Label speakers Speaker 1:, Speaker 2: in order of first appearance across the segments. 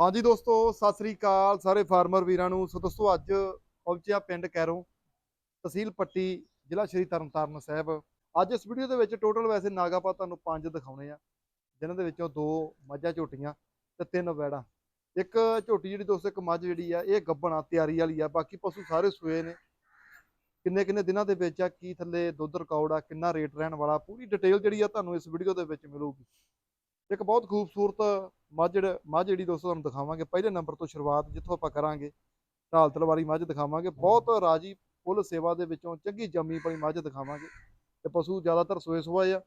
Speaker 1: ਹਾਂਜੀ ਦੋਸਤੋ, ਸਤਿ ਸ੍ਰੀ ਅਕਾਲ ਸਾਰੇ ਫਾਰਮਰ ਵੀਰਾਂ ਨੂੰ। ਸੋ ਦੋਸਤੋ, ਅੱਜ ਪਹੁੰਚਿਆ ਪਿੰਡ ਕੈਰੋਂ, ਤਹਿਸੀਲ ਪੱਟੀ, ਜ਼ਿਲ੍ਹਾ ਸ਼੍ਰੀ ਤਰਨਤਾਰਨ ਸਾਹਿਬ। ਅੱਜ ਇਸ ਵੀਡੀਓ ਦੇ ਵਿੱਚ ਟੋਟਲ ਵੈਸੇ ਨਾਗਾਪਾ ਤੁਹਾਨੂੰ ਪੰਜ ਦਿਖਾਉਣੇ ਆ, ਜਿਨ੍ਹਾਂ ਦੇ ਵਿੱਚੋਂ ਦੋ ਮੱਝਾਂ ਝੋਟੀਆਂ ਤੇ ਤਿੰਨ ਵੈੜਾਂ। ਇੱਕ ਝੋਟੀ ਜਿਹੜੀ ਦੋਸਤੋ, ਇੱਕ ਮੱਝ ਜਿਹੜੀ ਆ, ਇਹ ਗੱਭਣਾ ਤਿਆਰੀ ਵਾਲੀ ਆ, ਬਾਕੀ ਪਸ਼ੂ ਸਾਰੇ ਸੂਏ ਨੇ। ਕਿੰਨੇ ਕਿੰਨੇ ਦਿਨਾਂ ਦੇ ਵਿੱਚ ਆ, ਕੀ ਥੱਲੇ ਦੁੱਧ ਰਿਕਾਰਡ ਆ, ਕਿੰਨਾ ਰੇਟ ਰਹਿਣ ਵਾਲਾ, ਪੂਰੀ ਡਿਟੇਲ ਜਿਹੜੀ ਆ ਤੁਹਾਨੂੰ ਇਸ ਵੀਡੀਓ ਦੇ ਵਿੱਚ ਮਿਲੂਗੀ। ਇੱਕ ਬਹੁਤ ਖੂਬਸੂਰਤ ਮੱਝ ਮੱਝ ਜਿਹੜੀ ਦੋਸਤੋ ਤੁਹਾਨੂੰ ਦਿਖਾਵਾਂਗੇ ਪਹਿਲੇ ਨੰਬਰ ਤੋਂ ਸ਼ੁਰੂਆਤ ਜਿੱਥੋਂ ਆਪਾਂ ਕਰਾਂਗੇ ਢਾਲ ਤਲਵਾਰੀ ਮੱਝ ਦਿਖਾਵਾਂਗੇ। ਬਹੁਤ ਰਾਜੀ ਫੁੱਲ ਸੇਵਾ ਦੇ ਵਿੱਚੋਂ ਚੰਗੀ ਜੰਮੀ ਪਈ ਮੱਝ ਦਿਖਾਵਾਂਗੇ। ਤੇ ਪਸ਼ੂ ਜ਼ਿਆਦਾਤਰ ਸੋਏ ਸੋਏ ਆ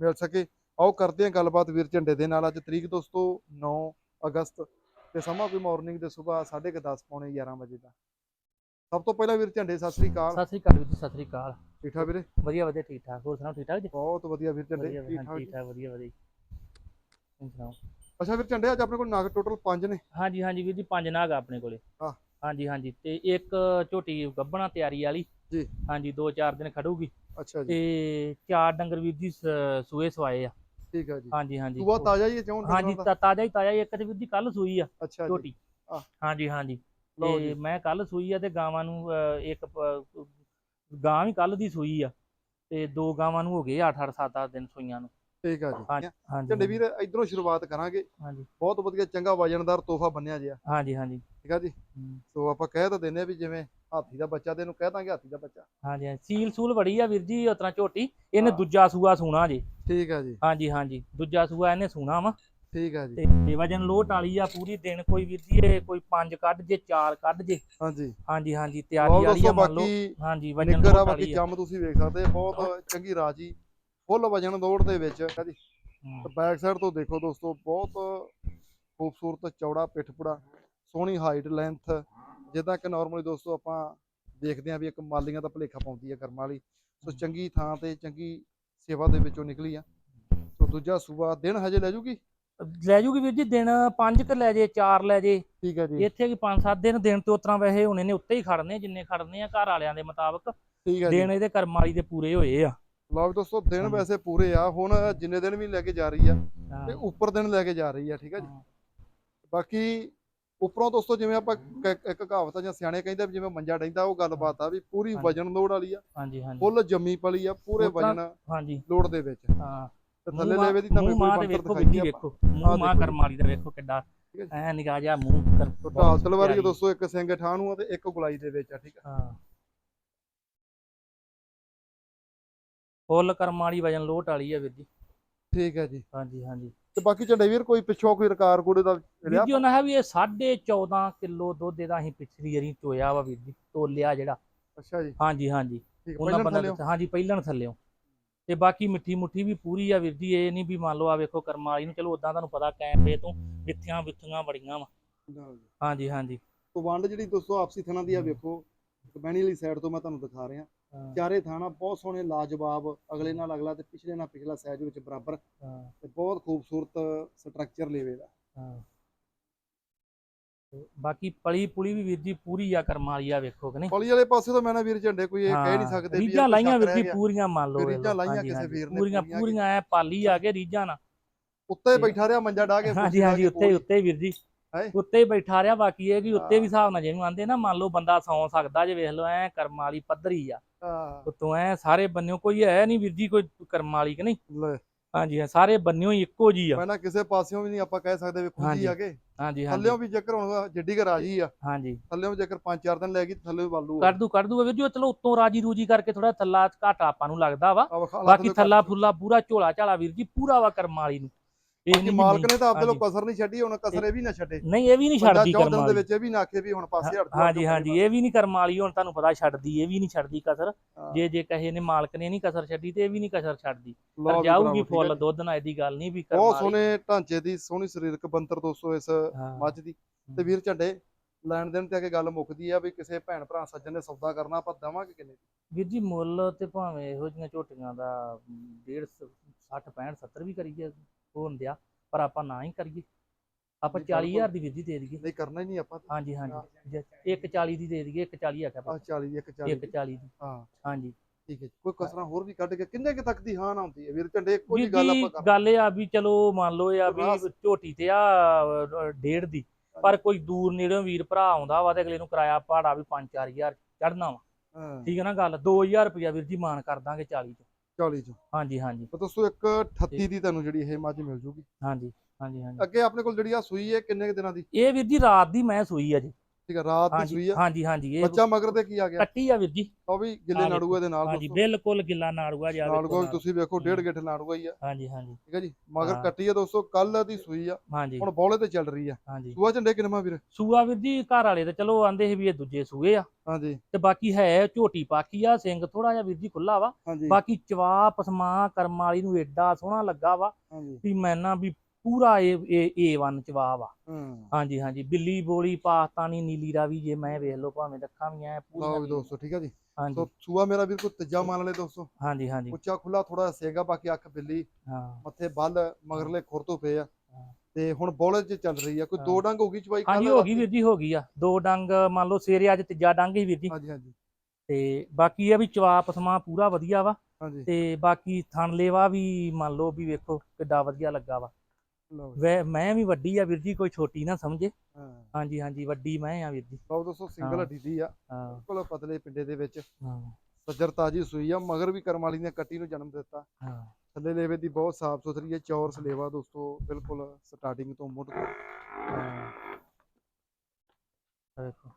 Speaker 1: ਮਿਲ ਸਕੇ। ਆਓ ਕਰਦੇ ਹਾਂ ਗੱਲਬਾਤ ਵੀਰ ਝੰਡੇ ਦੇ ਨਾਲ। ਅੱਜ ਤਰੀਕ ਦੋਸਤੋ 9 ਅਗਸਤ ਤੇ ਸਮਾਂ ਵੀ ਮਾਰਨਿੰਗ ਦੇ ਸਵੇਰ 10:30 ਪੌਣੇ 11 ਵਜੇ ਦਾ। ਸਭ ਤੋਂ ਪਹਿਲਾਂ ਵੀਰ ਝੰਡੇ ਸਤਿ ਸ੍ਰੀ ਅਕਾਲ।
Speaker 2: ਸਤਿ ਸ੍ਰੀ ਅਕਾਲ ਵੀਰ ਜੀ ਸਤਿ ਸ੍ਰੀ ਅਕਾਲ।
Speaker 1: ਠੀਕ ਠਾਕ ਵੀਰੇ?
Speaker 2: ਵਧੀਆ ਵਧੀਆ ਠੀਕ ਠਾਕ ਹੋਰ ਸੁਣਾਓ ਠੀਕ ਠਾਕ ਜੀ?
Speaker 1: ਬਹੁਤ ਵਧੀਆ ਵੀਰ ਝੰਡੇ ਠੀਕ ਠਾਕ
Speaker 2: ਵਧੀਆ ਵਧੀਆ। ਤੁਸੀਂ ਸੁਣਾਓ?
Speaker 1: ਅੱਛਾ ਵੀਰ ਝੰਡੇ ਅੱਜ ਆਪਣੇ ਕੋਲ ਨਾਗ ਟੋਟਲ 5 ਨੇ।
Speaker 2: ਹਾਂਜੀ ਹਾਂਜੀ ਵੀਰ ਜੀ ਪੰਜ ਨਾਗ ਆ ਆਪਣੇ ਕੋਲੇ।
Speaker 1: ਹਾਂ।
Speaker 2: ਹਾਂਜੀ ਹਾਂਜੀ ਤੇ ਇੱਕ ਝੋਟੀ ਗੱਬਣਾ ਤਿਆਰੀ ਵਾਲੀ।
Speaker 1: ਜੀ।
Speaker 2: ਹਾਂਜੀ ਦੋ ਚਾਰ ਦਿਨ ਖੜੂਗੀ।
Speaker 1: ਅੱਛਾ ਜੀ।
Speaker 2: ਤੇ ਚਾਰ ਡੰਗਰ ਵੀਰ ਜੀ ਸੂਏ ਸਵਾਏ ਆ।
Speaker 1: ਠੀਕ ਹੈ ਜੀ।
Speaker 2: ਹਾਂਜੀ ਹਾਂਜੀ।
Speaker 1: ਸੂਆ ਤਾਜ਼ਾ ਹੀ ਚੌਂ
Speaker 2: ਹਾਂਜੀ ਤਾਜ਼ਾ ਹੀ ਤਾਜ਼ਾ ਇੱਕ ਤੇ ਵੀਰ ਜੀ ਕੱਲ ਸੂਈ ਆ ਝੋਟੀ। ਹਾਂਜੀ ਹਾਂਜੀ। ਤੇ ਮੈਂ ਕੱਲ ਸੂਈ ਆ ਤੇ ਗਾਵਾਂ ਨੂੰ ਇੱਕ ਗਾਂ ਵੀ ਕੱਲ ਦੀ ਸੂਈ ਆ। ਤੇ ਦੋ ਗਾਵਾਂ ਨੂੰ ਹੋ ਗਏ 8-8 7-8 ਦਿਨ ਸੂਈਆਂ ਨੂੰ।
Speaker 1: ਠੀਕ ਹੈ ਜੀ।
Speaker 2: ਹਾਂਜੀ
Speaker 1: ਝੰਡੇ ਵੀਰ ਇਧਰੋਂ ਸ਼ੁਰੂਆਤ ਕਰਾਂਗੇ।
Speaker 2: ਹਾਂਜੀ।
Speaker 1: ਬਹੁਤ ਵਧੀਆ ਚੰਗਾ ਵਜਨਦਾਰ ਤੋਹਫਾ ਬੰਨਿਆ ਜਿਆ
Speaker 2: ਹਾਂਜੀ ਹਾਂਜੀ।
Speaker 1: ਠੀਕ ਆ ਜੀ। ਸੋ ਆਪਾਂ ਕਹਿ ਤਾਂ ਦਿੰਦੇ ਆ ਵੀ ਜਿਵੇਂ ਹਾਥੀ ਦਾ ਬੱਚਾ ਤੇ ਇਹਨੂੰ ਕਹਿ ਦਾਂਗੇ ਹਾਥੀ ਦਾ ਬੱਚਾ।
Speaker 2: ਹਾਂਜੀ ਹਾਂਜੀ। ਸੀਲ ਸੂਲ ਬੜੀ ਆ ਵੀਰ ਜੀ ਉਸ ਤਰ੍ਹਾਂ ਝੋਟੀ। ਇਹਨੇ
Speaker 1: ਹਾਂ।
Speaker 2: ਦੂਜਾ ਸੂਆ ਸੂਣਾ ਜੀ।
Speaker 1: ਠੀਕ ਆ ਜੀ।
Speaker 2: ਹਾਂਜੀ ਹਾਂਜੀ। ਦੂਜਾ ਸੂਆ ਇਹਨੇ ਸੂਣਾ ਵਾ।
Speaker 1: ਠੀਕ ਆ ਜੀ।
Speaker 2: ਤੇ ਵਜਨ ਲੋਟ ਵਾਲੀ ਆ ਪੂਰੀ ਦਿਨ ਕੋਈ ਵੀਰ ਜੀ ਇਹ ਕੋਈ ਪੰਜ ਕੱਢ ਜੇ ਚਾਰ ਕੱਢ ਜੇ।
Speaker 1: ਹਾਂਜੀ।
Speaker 2: ਹਾਂਜੀ ਹਾਂਜੀ।
Speaker 1: ਲਓ
Speaker 2: ਤਿਆਰੀ ਵਾਲੀ
Speaker 1: ਦੋਸਤੋ
Speaker 2: ਆ ਮੰਨ ਲਓ।
Speaker 1: ਬਾਕੀ
Speaker 2: ਹਾਂਜੀ ਵਜਨ
Speaker 1: ਨਿੱਗਰ ਆ ਬਾਕੀ
Speaker 2: ਆ।
Speaker 1: ਚੰਮ ਤੁਸੀਂ ਵੇਖ ਸਕਦੇ ਆ, ਬਹੁਤ ਚੰਗੀ ਰਾਜੀ ਫੁੱਲ ਵਜਨ ਦੌੜ ਦੇ ਵਿੱਚ। ਜੀ।
Speaker 2: ਹਮ,
Speaker 1: ਬੈਕ ਸਾਈਡ ਤੋਂ ਦੇਖੋ ਦੋਸਤੋ ਬਹੁਤ ਖੂਬਸੂਰਤ ਚੌੜਾ ਪਿੱਠਪੁੜਾ ਸੋਹਣੀ ਹਾਈਟ ਲੈਂਥ ਜਿੱਦਾਂ ਕਿ ਨਾਰਮਲੀ ਦੋਸਤੋ ਆਪਾਂ ਦੇਖਦੇ ਆ ਵੀ ਇੱਕ ਮਾਲੀਆਂ ਦਾ ਭਲੇਖਾ ਪਾਉਂਦੀ ਆ ਕਰਮਾਂ ਵਾਲੀ। ਸੋ ਚੰਗੀ ਥਾਂ ਤੇ ਚੰਗੀ ਸੇਵਾ ਦੇ ਵਿੱਚੋਂ ਨਿਕਲੀ ਆ। ਸੋ ਦੂਜਾ ਸੂਆ ਦਿਨ ਹਜੇ ਲੈ ਜੂਗੀ?
Speaker 2: ਲੈ ਜੂਗੀ ਵੀਰ ਜੀ ਦਿਨ ਪੰਜ ਕ ਲੈ ਜੇ ਚਾਰ ਲੈ ਜੇ।
Speaker 1: ਠੀਕ ਹੈ ਜੀ।
Speaker 2: ਇੱਥੇ ਕੀ ਪੰਜ ਸੱਤ ਦਿਨ ਦਿਨ ਤੇ ਉਤਰਾ ਵੈਸੇ ਹੁਣ ਇਹਨੇ ਉੱਤੇ ਹੀ ਖੜਨੇ ਜਿੰਨੇ ਖੜਨੇ ਆ ਘਰ ਵਾਲਿਆਂ ਦੇ ਮੁਤਾਬਕ।
Speaker 1: ਠੀਕ ਹੈ ਜੀ।
Speaker 2: ਦਿਨ ਇਹਦੇ ਕਰਮ ਵਾਲੀ ਦੇ ਪੂਰੇ ਹੋਏ ਆ।
Speaker 1: ਲਓ ਦੋਸਤੋ ਦਿਨ। ਵੈਸੇ ਪੂਰੇ ਆ। ਹੁਣ ਜਿੰਨੇ ਦਿਨ ਵੀ ਲੈ ਕੇ ਜਾ ਰਹੀ ਆ ਤੇ ਉੱਪਰ ਦਿਨ ਲੈ ਕੇ ਜਾ ਰਹੀ ਆ ਠੀਕ ਹੈ ਜੀ? ਬਾਕੀ ਉੱਪਰੋਂ ਦੋਸਤੋ ਜਿਵੇਂ ਆਪਾਂ ਇੱਕ ਕਹਾਵਤ ਆ ਜਾਂ ਸਿਆਣੇ ਕਹਿੰਦੇ ਆ ਵੀ ਜਿਵੇਂ ਮੰਜਾ ਡੈਂਦਾ ਉਹ ਗੱਲਬਾਤ ਆ ਵੀ ਪੂਰੀ। ਵਜਨ ਲੋੜ ਵਾਲੀ ਆ।
Speaker 2: ਹਾਂਜੀ ਹਾਂਜੀ।
Speaker 1: ਫੁੱਲ ਜੰਮੀ ਪਲੀ ਆ ਪੂਰੇ ਵਜਨ
Speaker 2: ਹਾਂਜੀ।
Speaker 1: ਲੋੜ ਦੇ ਵਿੱਚ।
Speaker 2: ਹਾਂ।
Speaker 1: ਤੇ ਥੱਲੇ ਲੈਵੇ ਦੀ ਤੁਹਾਨੂੰ ਕੋਈ
Speaker 2: ਮਾਂ ਤੇ
Speaker 1: ਬੰਤਰ
Speaker 2: ਵੇਖੋ
Speaker 1: ਦਿਖਾਈ ਆ
Speaker 2: ਵੇਖੋ। ਮੂੰਹ ਮਾਂ
Speaker 1: ਦੇਖੋ।
Speaker 2: ਕਰਮਾਲੀ ਦਾ ਵੇਖੋ ਕਿੱਡਾ। ਐ ਨਿਗਾਹ ਮੂੰਹ ਕਰ
Speaker 1: ਤਲਵਾਰੀ ਆ ਦੋਸਤੋ ਇੱਕ ਸਿੰਘ ਨੂੰ ਆ ਤੇ ਇੱਕ ਗੁਲਾਈ ਦੇ ਵਿੱਚ ਆ ਠੀਕ ਆ।
Speaker 2: ਹਾਂ। ਫੁੱਲ ਕਰਮ ਵਾਲੀ ਵਜਨ ਲੋਟ ਵਾਲੀ ਆ ਵੀਰ ਜੀ।
Speaker 1: ਠੀਕ ਹੈ ਜੀ।
Speaker 2: ਹਾਂਜੀ ਹਾਂਜੀ।
Speaker 1: ਤੇ ਬਾਕੀ ਝੰਡੇ ਵੀਰ ਕੋਈ ਪਿੱਛੋਂ ਕੋਈ ਰਕਾਰ ਕੋੜੇ ਦਾ
Speaker 2: ਵੀਰ
Speaker 1: ਲਿਆ?
Speaker 2: ਜੀ ਉਹਨਾਂ ਹੈ ਵੀ ਇਹ 14.5 ਕਿਲੋ ਦੁੱਧ ਇਹਦਾ ਅਸੀਂ ਪਿਛਲੀ ਵਾਰੀ ਚੋਇਆ ਵਾ ਵੀਰ ਜੀ ਤੋਲਿਆ ਜਿਹੜਾ।
Speaker 1: ਅੱਛਾ ਜੀ।
Speaker 2: ਹਾਂਜੀ ਹਾਂਜੀ। ਉਹਨਾਂ
Speaker 1: ਪਹਿਲਾਂ
Speaker 2: ਬੰਦਾ ਦੱਸਿਆ ਹਾਂਜੀ ਪਹਿਲਣ ਥੱਲਿਓ। ਤੇ ਬਾਕੀ ਮਿੱਠੀ ਮੁੱਠੀ ਵੀ ਪੂਰੀ ਆ ਵੀਰ ਜੀ ਇਹ ਨਹੀਂ ਵੀ ਮੰਨ ਲਓ ਆ ਵੇਖੋ ਕਰਮਾਂ ਵਾਲੀ ਨੂੰ ਚਲੋ ਉਦਾਂ ਤੁਹਾਨੂੰ ਪਤਾ ਕੈਮਰੇ ਤੋਂ ਵਿੱਥੀਆਂ ਵਿੱਥੀਆਂ ਬੜੀਆਂ ਵਾ। ਹਾਂਜੀ ਹਾਂਜੀ।
Speaker 1: ਤੋਂ ਵੰਡ ਜਿਹੜੀ ਦੋਸਤੋ ਆਪਸੀ ਥਣਾ ਦੀ ਆ। ਵੇਖੋ ਇੱਕ ਬਹਿਣੀ ਵਾਲੀ ਸਾਈਡ ਤੋਂ ਮੈਂ ਤੁਹਾਨੂੰ ਦਿਖਾ ਰਿਹਾ। ਚਾਰੇ ਥਾਣਾ ਬਹੁਤ ਸੋਹਣੇ ਲਾਜਵਾਬ ਅਗਲੇ ਨਾਲ ਅਗਲਾ ਤੇ ਪਿਛਲੇ ਨਾਲ ਪਿਛਲਾ ਸਾਈਜ਼ ਵਿੱਚ ਬਰਾਬਰ ਤੇ ਬਹੁਤ ਖੂਬਸੂਰਤ ਸਟਰਕਚਰ ਲੇਵੇ ਦਾ।
Speaker 2: ਬਾਕੀ ਪਲੀ ਪੁਲੀ ਵੀ ਵੀਰ ਜੀ ਪੂਰੀ ਆ ਕਰਮਾਂ ਵਾਲੀ ਆ ਵੇਖੋ ਕਿ ਨਹੀਂ?
Speaker 1: ਪਲੀ ਵਾਲੇ ਪਾਸੇ ਤੋਂ ਮੈਂ ਨਾ ਵੀਰ ਝੰਡੇ ਕੋਈ ਇਹ ਕਹਿ ਨਹੀਂ ਸਕਦੇ ਕੋਈ
Speaker 2: ਲਾਈਆਂ ਵੀਰ ਜੀ। ਪੂਰੀਆਂ ਮੰਨ ਲਓ ਲਓ,
Speaker 1: ਲਾਈਆਂ ਕਿਸੇ ਵੀਰ ਨੇ
Speaker 2: ਪੂਰੀਆਂ
Speaker 1: ਪੂਰੀਆਂ
Speaker 2: ਐ ਪਾਲੀ ਆ ਕੇ ਰੀਝਾਂ ਨਾਲ।
Speaker 1: ਉੱਤੇ ਬੈਠਾ ਰਿਹਾ ਮੰਜਾ ਢਾ ਕੇ
Speaker 2: ਹਾਂਜੀ ਹਾਂਜੀ ਉੱਤੇ ਉੱਤੇ ਵੀਰ ਜੀ? ਉੱਤੇ ਹੀ ਬੈਠਾ ਰਿਹਾ ਬਾਕੀ ਇਹ ਕਿ ਉੱਤੇ। ਵੀ ਹਿਸਾਬ ਨਾਲ ਜਿਵੇਂ ਆਂਦੇ ਨਾ ਮੰਨ ਲਓ ਬੰਦਾ ਸੌਂ ਸਕਦਾ ਜੇ ਵੇਖ ਲਓ ਐ ਕਰਮ ਵਾਲੀ ਪੱਧਰੀ ਆ।
Speaker 1: ਹਾਂ,
Speaker 2: ਉਤੋਂ ਐ ਸਾਰੇ ਬੰਨਿਓ ਕੋਈ ਹੈ ਨਹੀਂ ਵੀਰ ਜੀ ਕੋਈ ਕਰਮ ਵਾਲੀ ਕਿ ਨਹੀਂ?
Speaker 1: ਲੈ,
Speaker 2: ਹਾਂਜੀ ਹਾਂ ਸਾਰੇ ਬੰਨਿਓ ਹੀ ਇੱਕੋ ਜੀ ਆ।
Speaker 1: ਨਾ ਕਿਸੇ ਪਾਸਿਓਂ ਵੀ ਨਹੀਂ ਆਪਾਂ ਕਹਿ ਸਕਦੇ ਵੀ ਖੁੰਝੀ
Speaker 2: ਹਾਂਜੀ,
Speaker 1: ਆ ਕੇ।
Speaker 2: ਹਾਂਜੀ ਹਾਂਜੀ।
Speaker 1: ਥੱਲਿਓਂ ਵੀ ਜੇਕਰ ਹੁਣ ਜਿੱਡੀ ਕੁ ਰਾਜੀ ਆ
Speaker 2: ਹਾਂਜੀ।
Speaker 1: ਥੱਲਿਓਂ ਵੀ ਜੇਕਰ 5-4 ਦਿਨ ਲੈ ਗਈ ਥੱਲੇ ਵੀ ਵਾਲੂ
Speaker 2: ਕਰ ਦੂ ਕਰ ਦੂ ਵੀਰ ਜੀ ਚਲੋ ਉੱਤੋਂ ਰਾਜੀ ਰੂਜੀ ਕਰਕੇ ਥੋੜਾ ਥੱਲਾ ਘਾਟਾ ਆਪਾਂ ਨੂੰ ਲੱਗਦਾ ਵਾ। ਬਾਕੀ ਥੱਲਾ ਫੁੱਲਾ ਪੂਰਾ ਝੋਲਾ ਝਾਲਾ ਵੀਰ ਜੀ ਪੂਰਾ ਵਾ ਕਰਮ ਵਾਲੀ ਨੂੰ। ਨਹੀਂ
Speaker 1: ਮਾਲਕ ਨੇ ਤਾਂ ਆਪਦੇ ਲੋ। ਕਸਰ ਨਹੀਂ ਛੱਡੀ ਹੁਣ ਕਸਰ ਇਹ ਵੀ ਨਾ ਛੱਡੇ।
Speaker 2: ਨਹੀਂ ਇਹ ਵੀ ਨਹੀਂ ਛੱਡਦੀ ਕਰਮ
Speaker 1: ਦਿਨ ਦੇ
Speaker 2: ਵਾਲੀ।
Speaker 1: ਵਿੱਚ ਇਹ ਵੀ ਨਾ ਆਖੇ ਵੀ ਹੁਣ ਪਾਸੇ ਹਟ
Speaker 2: ਹਾਂਜੀ ਹਾਂਜੀ ਇਹ ਵੀ ਨਹੀਂ ਕਰਮ ਵਾਲੀ ਹੁਣ ਤੁਹਾਨੂੰ ਪਤਾ ਛੱਡਦੀ ਇਹ ਵੀ ਨਹੀਂ ਛੱਡਦੀ ਕਸਰ। ਜੇ ਜੇ ਕਹੇ ਨੇ ਮਾਲਕ ਨੇ ਨਹੀਂ ਕਸਰ ਛੱਡੀ ਤੇ ਇਹ ਵੀ ਨਹੀਂ ਕਸਰ ਛੱਡਦੀ। ਪਰ ਜਾਊਗੀ ਫੁੱਲ। ਦੁੱਧ ਨਾਲ ਇਹਦੀ ਗੱਲ ਨਹੀਂ ਵੀ ਕਰਮ
Speaker 1: ਬਹੁਤ
Speaker 2: ਵਾਲੀ।
Speaker 1: ਸੋਹਣੇ ਢਾਂਚੇ ਦੀ ਸੋਹਣੀ ਸਰੀਰਕ ਬੰਤਰ ਦੋਸਤੋ ਇਸ। ਮੱਝ ਦੀ। ਤੇ ਵੀਰ ਝੰਡੇ ਲੈਣ ਦੇਣ ਤੇ ਆ ਕੇ ਗੱਲ ਮੁੱਕਦੀ ਆ ਵੀ ਕਿਸੇ ਭੈਣ ਭਰਾ ਸੱਜਣ ਨੇ ਸੌਦਾ ਕਰਨਾ ਆਪਾਂ ਦਵਾਂਗੇ ਕਿੰਨੇ ਦੀ?
Speaker 2: ਵੀਰ ਜੀ ਮੁੱਲ ਤੇ ਭਾਵੇਂ ਇਹੋ ਜਿਹੀਆਂ ਝੋਟੀਆਂ ਦਾ 1.5 60 65 70 ਵੀ ਕਰੀਏ। ਉਹ ਹੁੰਦਿਆ ਪਰ ਆਪਾਂ ਨਾ ਹੀ ਕਰੀਏ। ਆਪਾਂ
Speaker 1: ਨਹੀਂ,
Speaker 2: 40000 ਦੀ ਜੀ ਦੇ ਦਈਏ।
Speaker 1: ਨਹੀਂ ਕਰਨਾ ਹੀ ਨਹੀਂ ਆਪਾਂ।
Speaker 2: ਹਾਂਜੀ ਹਾਂਜੀ। ਜੇ ਇੱਕ 40 ਦੀ ਦੇ ਦਈਏ ਇੱਕ 40 ਆਖਿਆ
Speaker 1: ਆ
Speaker 2: ਆਪਾਂ
Speaker 1: 40 ਇੱਕ 40
Speaker 2: ਇੱਕ 40 ਦੀ।
Speaker 1: ਹਾਂ।
Speaker 2: ਹਾਂਜੀ।
Speaker 1: ਠੀਕ ਹੈ ਜੀ। ਕੋਈ ਕਸਰਾਂ ਹੋਰ ਵੀ ਕੱਢ ਕੇ ਕਿੰਨੇ ਕੁ ਤੱਕ ਦੀ ਹਾਂ ਨਾ ਹੁੰਦੀ ਹੈ? ਵੀਰ ਝੰਡੇ ਇੱਕੋ ਜੀ ਗੱਲ ਆਪਾਂ ਕਰ
Speaker 2: ਗੱਲ ਇਹ ਆ ਵੀ ਚਲੋ ਮੰਨ ਲਓ ਇਹ ਆ ਵੀ ਝੋਟੀ ਤੇ ਆ ਡੇਢ ਦੀ। ਪਰ ਕੋਈ ਦੂਰ ਨੇੜਿਓਂ ਵੀਰ ਭਰਾ ਆਉਂਦਾ ਵਾ ਤੇ ਅਗਲੇ ਨੂੰ ਕਿਰਾਇਆ ਭਾੜਾ ਵੀ 5-4000 ਚੜਨਾ ਵਾ।
Speaker 1: ਹਾਂ।
Speaker 2: ਠੀਕ ਹੈ ਨਾ ਗੱਲ? 2000 ਰੁਪਇਆ ਵੀਰ ਜੀ ਮਾਨ ਕਰ ਦਾਂਗੇ 40 ਚ।
Speaker 1: 40 ਚ।
Speaker 2: ਹਾਂਜੀ ਹਾਂਜੀ।
Speaker 1: ਤਾਂ ਦੋਸਤੋ ਇੱਕ 38 ਦੀ ਤੁਹਾਨੂੰ ਜਿਹੜੀ ਇਹ ਮੱਝ ਮਿਲ ਜੂਗੀ।
Speaker 2: ਹਾਂਜੀ ਹਾਂਜੀ ਹਾਂਜੀ।
Speaker 1: ਅੱਗੇ ਆਪਣੇ ਕੋਲ ਜਿਹੜੀ ਆ ਸੂਈ ਹੈ ਕਿੰਨੇ ਕੁ ਦਿਨਾਂ ਦੀ?
Speaker 2: ਇਹ ਵੀਰ ਜੀ ਰਾਤ ਦੀ ਮੈਂ ਸੂਈ ਆ ਜੀ।
Speaker 1: ਠੀਕ ਹੈ ਰਾਤ ਦੀ ਸੂਈ ਆ।
Speaker 2: ਹਾਂਜੀ ਹਾਂਜੀ ਇਹ
Speaker 1: ਬੱਚਾ ਮਗਰ ਤੇ ਕੀ ਆ ਗਿਆ?
Speaker 2: ਕੱਟੀ ਆ ਵੀਰ ਜੀ।
Speaker 1: ਉਹ ਵੀ ਗਿੱਲੇ
Speaker 2: ਹਾਂ,
Speaker 1: ਨਾੜੂਏ ਦੇ ਨਾਲ
Speaker 2: ਹਾਂਜੀ ਬਿਲਕੁਲ ਗਿੱਲਾ ਨਾੜੂਆ ਜਿਹਾ
Speaker 1: ਨਾੜੂਆ ਤੁਸੀਂ ਵੇਖੋ ਡੇਢ। ਗਿੱਠ ਨਾੜੂਆ ਹੀ ਆ।
Speaker 2: ਹਾਂਜੀ ਹਾਂਜੀ।
Speaker 1: ਠੀਕ ਹੈ ਜੀ? ਮਗਰ। ਕੱਟੀ ਆ ਦੋਸਤੋ ਕੱਲ ਦੀ ਸੂਈ ਆ।
Speaker 2: ਹਾਂਜੀ।
Speaker 1: ਹੁਣ ਬੌਲੇ ਤੇ ਚੱਲ ਰਹੀ ਆ।
Speaker 2: ਹਾਂਜੀ।
Speaker 1: ਸੂਆ ਝੰਡੇ ਕਿਨਮਾ ਵੀਰ?
Speaker 2: ਸੂਆ ਵੀਰ ਜੀ ਘਰ ਵਾਲੇ ਤੇ ਚਲੋ ਆਂਦੇ ਸੀ ਵੀ ਇਹ ਦੂਜੇ ਸੂਏ ਆ।
Speaker 1: ਹਾਂਜੀ।
Speaker 2: ਤੇ ਬਾਕੀ ਹੈ ਝੋਟੀ ਪਾਕੀ ਆ ਸਿੰਘ ਥੋੜਾ ਜਿਹਾ ਵੀਰ ਜੀ ਖੁੱਲਾ ਵਾ। ਬਾਕੀ ਚਵਾ ਪਸਮਾ ਕਰਮ ਵਾਲੀ ਨੂੰ ਏਡਾ ਸੋਹਣਾ ਲੱਗਾ ਵਾ ਵੀ ਮੈਂ ਨਾ ਵੀ ਪੂਰਾ ਇਹ ਇਹ A1 ਚਵਾ ਵਾ
Speaker 1: ਹਾਂ।
Speaker 2: ਹਾਂਜੀ ਹਾਂਜੀ। ਬਿੱਲੀ ਬੋਲੀ ਪਾਕਿਸਤਾਨੀ ਨੀਲੀ ਰਾਵੀ ਜੇ ਮੈਂ ਵੇਖ ਲਓ ਭਾਵੇਂ ਅੱਖਾਂ ਵੀ ਐ
Speaker 1: ਵੀ। ਦੋਸਤੋ ਠੀਕ ਹੈ ਜੀ?
Speaker 2: ਹਾਂਜੀ।
Speaker 1: ਸੋ ਸੂਆ ਮੇਰਾ ਵੀਰ ਕੋ ਤੀਜਾ ਮੰਨ ਲੈ ਦੋਸਤੋ।
Speaker 2: ਹਾਂਜੀ ਹਾਂਜੀ।
Speaker 1: ਉੱਚਾ ਖੁੱਲਾ ਥੋੜਾ ਸੇਗਾ ਬਾਕੀ ਅੱਖ ਬਿੱਲੀ।
Speaker 2: ਹਾਂ।
Speaker 1: ਮੱਥੇ ਬੱਲ ਮਗਰਲੇ ਖੁਰ ਤੋਂ ਪਏ ਆ। ਤੇ ਹੁਣ ਬੌਲੇ 'ਚ ਚੱਲ ਰਹੀ ਆ। ਕੋਈ ਦੋ। ਡੰਗ ਹੋ ਗਈ ਚਵਾਈ
Speaker 2: ਹਾਂਜੀ ਹੋ ਗਈ ਵੀਰ ਜੀ ਹੋ ਗਈ ਆ। ਦੋ ਡੰਗ ਮੰਨ ਲਓ ਸਵੇਰੇ ਅੱਜ ਤੀਜਾ ਡੰਗ ਹੀ ਵੀਰ ਜੀ।
Speaker 1: ਹਾਂਜੀ ਹਾਂਜੀ।
Speaker 2: ਤੇ ਬਾਕੀ ਇਹ ਵੀ ਚਵਾ ਪਸਮਾ ਪੂਰਾ ਵਧੀਆ ਵਾ। ਤੇ ਬਾਕੀ ਥਣ ਲੇਵਾ ਵੀ ਮੰਨ ਲਓ ਵੀ ਵੇਖੋ ਕਿੱਡਾ ਵਧੀਆ ਲੱਗਾ ਵਾ। ਵੈ ਮੈਂ ਵੀ ਵੱਡੀ ਆ ਵੀਰ ਜੀ ਕੋਈ ਛੋਟੀ ਨਾ ਸਮਝੇ। ਹਾਂਜੀ ਹਾਂਜੀ ਵੱਡੀ ਮੈਂ ਆ ਵੀਰ ਜੀ।
Speaker 1: ਲਓ ਦੋਸਤੋ ਸਿੰਗਲ। ਹੱਡੀ ਦੀ ਆ। ਬਿਲਕੁਲ ਪਤਲੇ ਪਿੰਡੇ ਦੇ ਵਿੱਚ।
Speaker 2: ਹਾਂ।
Speaker 1: ਸੱਜਰ ਤਾਜੀ ਸੂਈ ਆ ਮਗਰ ਵੀ ਕਰਮ ਵਾਲੀ ਨੇ ਕੱਟੀ ਨੂੰ ਜਨਮ ਦਿੱਤਾ।
Speaker 2: ਹਾਂ।
Speaker 1: ਥੱਲੇ ਲੇਵੇ ਦੀ ਬਹੁਤ ਸਾਫ਼ ਸੁਥਰੀ ਹੈ ਚੌਰ ਸਲੇਵਾ ਦੋਸਤੋ ਬਿਲਕੁਲ ਸਟਾਰਟਿੰਗ ਤੋਂ ਮੁੱਢ
Speaker 2: ਦੇਖੋ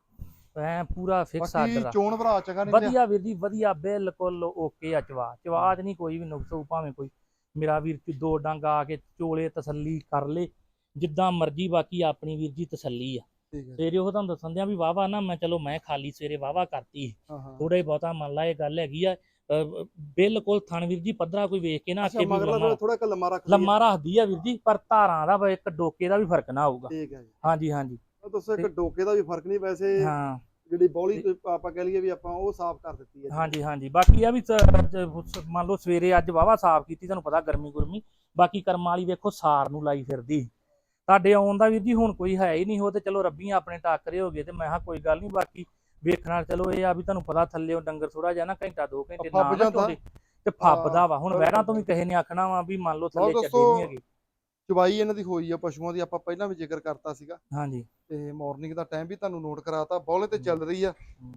Speaker 2: ਐ ਪੂਰਾ ਫਿਕਸ ਆਰਡਰ ਆ।
Speaker 1: ਚੋਣ ਭਰਾ ਚੰਗਾ ਨਹੀਂ
Speaker 2: ਵਧੀਆ ਵੀਰ ਜੀ ਵਧੀਆ ਬਿਲਕੁਲ ਓਕੇ ਆ ਚਵਾ। ਚਵਾ ਚ ਨਹੀਂ ਕੋਈ ਵੀ ਨੁਕਸ ਹੋਊ ਭਾਵੇਂ ਕੋਈ ਮੇਰਾ ਵੀਰ ਦੋ ਡੰਗ ਆ ਕੇ ਚੋਲੇ ਤਸੱਲੀ ਕਰ ਲੇ ਜਿੱਦਾਂ ਮਰਜ਼ੀ ਬਾਕੀ ਆਪਣੀ ਵੀਰ ਜੀ ਤਸੱਲੀ ਆ। ਸਵੇਰੇ ਉਹ ਤੁਹਾਨੂੰ ਦੱਸਣ ਦਿਆਂ ਵੀ ਵਾਵਾ ਨਾ ਮੈਂ ਚਲੋ ਮੈਂ ਖਾਲੀ ਸਵੇਰੇ ਵਾਵਾ ਕਰਤੀ। ਥੋੜਾ ਹੀ। ਬਹੁਤਾ ਮੰਨ ਲਾ ਇਹ ਗੱਲ ਹੈਗੀ ਆ। ਬਿਲਕੁਲ ਥਣ ਵੀਰ ਜੀ ਪੱਧਰਾ ਕੋਈ ਵੇਖ ਕੇ ਨਾ ਅੱਗੇ ਵੀ ਲੰਮਾ
Speaker 1: ਥੋੜਾ ਕ ਲੰਮਾ
Speaker 2: ਰੱਖਦੀ ਆ ਵੀਰ ਜੀ ਪਰ ਧਾਰਾਂ ਦਾ ਇੱਕ ਡੋਕੇ ਦਾ ਵੀ ਫ਼ਰਕ ਨਾ ਆਊਗਾ।
Speaker 1: ਠੀਕ ਹੈ ਜੀ।
Speaker 2: ਹਾਂਜੀ ਹਾਂਜੀ।
Speaker 1: ਦੱਸੋ ਇੱਕ ਡੋਕੇ ਦਾ ਵੀ ਫ਼ਰਕ ਨਹੀਂ ਵੈਸੇ।
Speaker 2: ਹਾਂ।
Speaker 1: ਜਿਹੜੀ ਬੌਲੀ ਤੇ ਆਪਾਂ ਕਹਿ ਲਈਏ ਵੀ ਆਪਾਂ ਉਹ ਸਾਫ਼ ਕਰ ਦਿੱਤੀ ਹੈ
Speaker 2: ਹਾਂਜੀ ਹਾਂਜੀ। ਬਾਕੀ ਆ ਵੀ ਸ- ਜ- ਸ- ਮੰਨ ਲਓ ਸਵੇਰੇ ਅੱਜ ਵਾਵਾ ਸਾਫ਼ ਕੀਤੀ ਤੁਹਾਨੂੰ ਪਤਾ ਗਰਮੀ ਗੁਰਮੀ। ਬਾਕੀ ਕਰਮ ਵਾਲੀ ਵੇਖੋ ਸਾਰ ਨੂੰ ਲਾਈ ਫਿਰਦੀ। ਤੁਹਾਡੇ ਆਉਣ ਦਾ ਵੀਰ ਜੀ ਹੁਣ ਕੋਈ ਹੈ ਹੀ ਨਹੀਂ ਹੋ ਤੇ ਚਲੋ ਰੱਬੀਆਂ ਆਪਣੇ ਟਾਕਰੇ ਹੋ ਗਏ ਤੇ ਮੈਂ ਕਿਹਾ ਕੋਈ ਗੱਲ ਨਹੀਂ ਬਾਕੀ ਵੇਖਣਾ ਚਲੋ ਇਹ ਆ ਵੀ ਤੁਹਾਨੂੰ ਪਤਾ ਥੱਲੇ ਡੰਗਰ ਥੋੜਾ ਜਿਹਾ ਨਾ ਘੰਟਾ ਦੋ ਘੰਟੇ
Speaker 1: ਫੱਬ
Speaker 2: ਨਾ
Speaker 1: ਜਾਂਦਾ।
Speaker 2: ਚੋਂਦੇ। ਤੇ ਫੱਬਦਾ ਵਾ। ਹੁਣ। ਵਹਿਰਾਂ ਤੋਂ ਵੀ ਕਿਸੇ ਨੇ ਆਖਣਾ ਵਾ ਵੀ ਮੰਨ ਲਓ ਥੱਲੇ ਚੱਡੇ
Speaker 1: ਦੋਸਤੋ,
Speaker 2: ਨਹੀਂ ਹੈਗੇ।
Speaker 1: ਚਵਾਈ ਇਹਨਾਂ ਦੀ ਹੋਈ ਆ ਪਸ਼ੂਆਂ ਦੀ ਆਪਾਂ ਪਹਿਲਾਂ ਵੀ ਜ਼ਿਕਰ ਕਰਤਾ ਸੀਗਾ।
Speaker 2: ਹਾਂਜੀ।
Speaker 1: ਤੇ ਮਾਰਨਿੰਗ ਦਾ ਟਾਈਮ ਵੀ ਤੁਹਾਨੂੰ ਨੋਟ ਕਰਾਤਾ ਬੌਲੇ ਤੇ ਚੱਲ ਰਹੀ ਆ।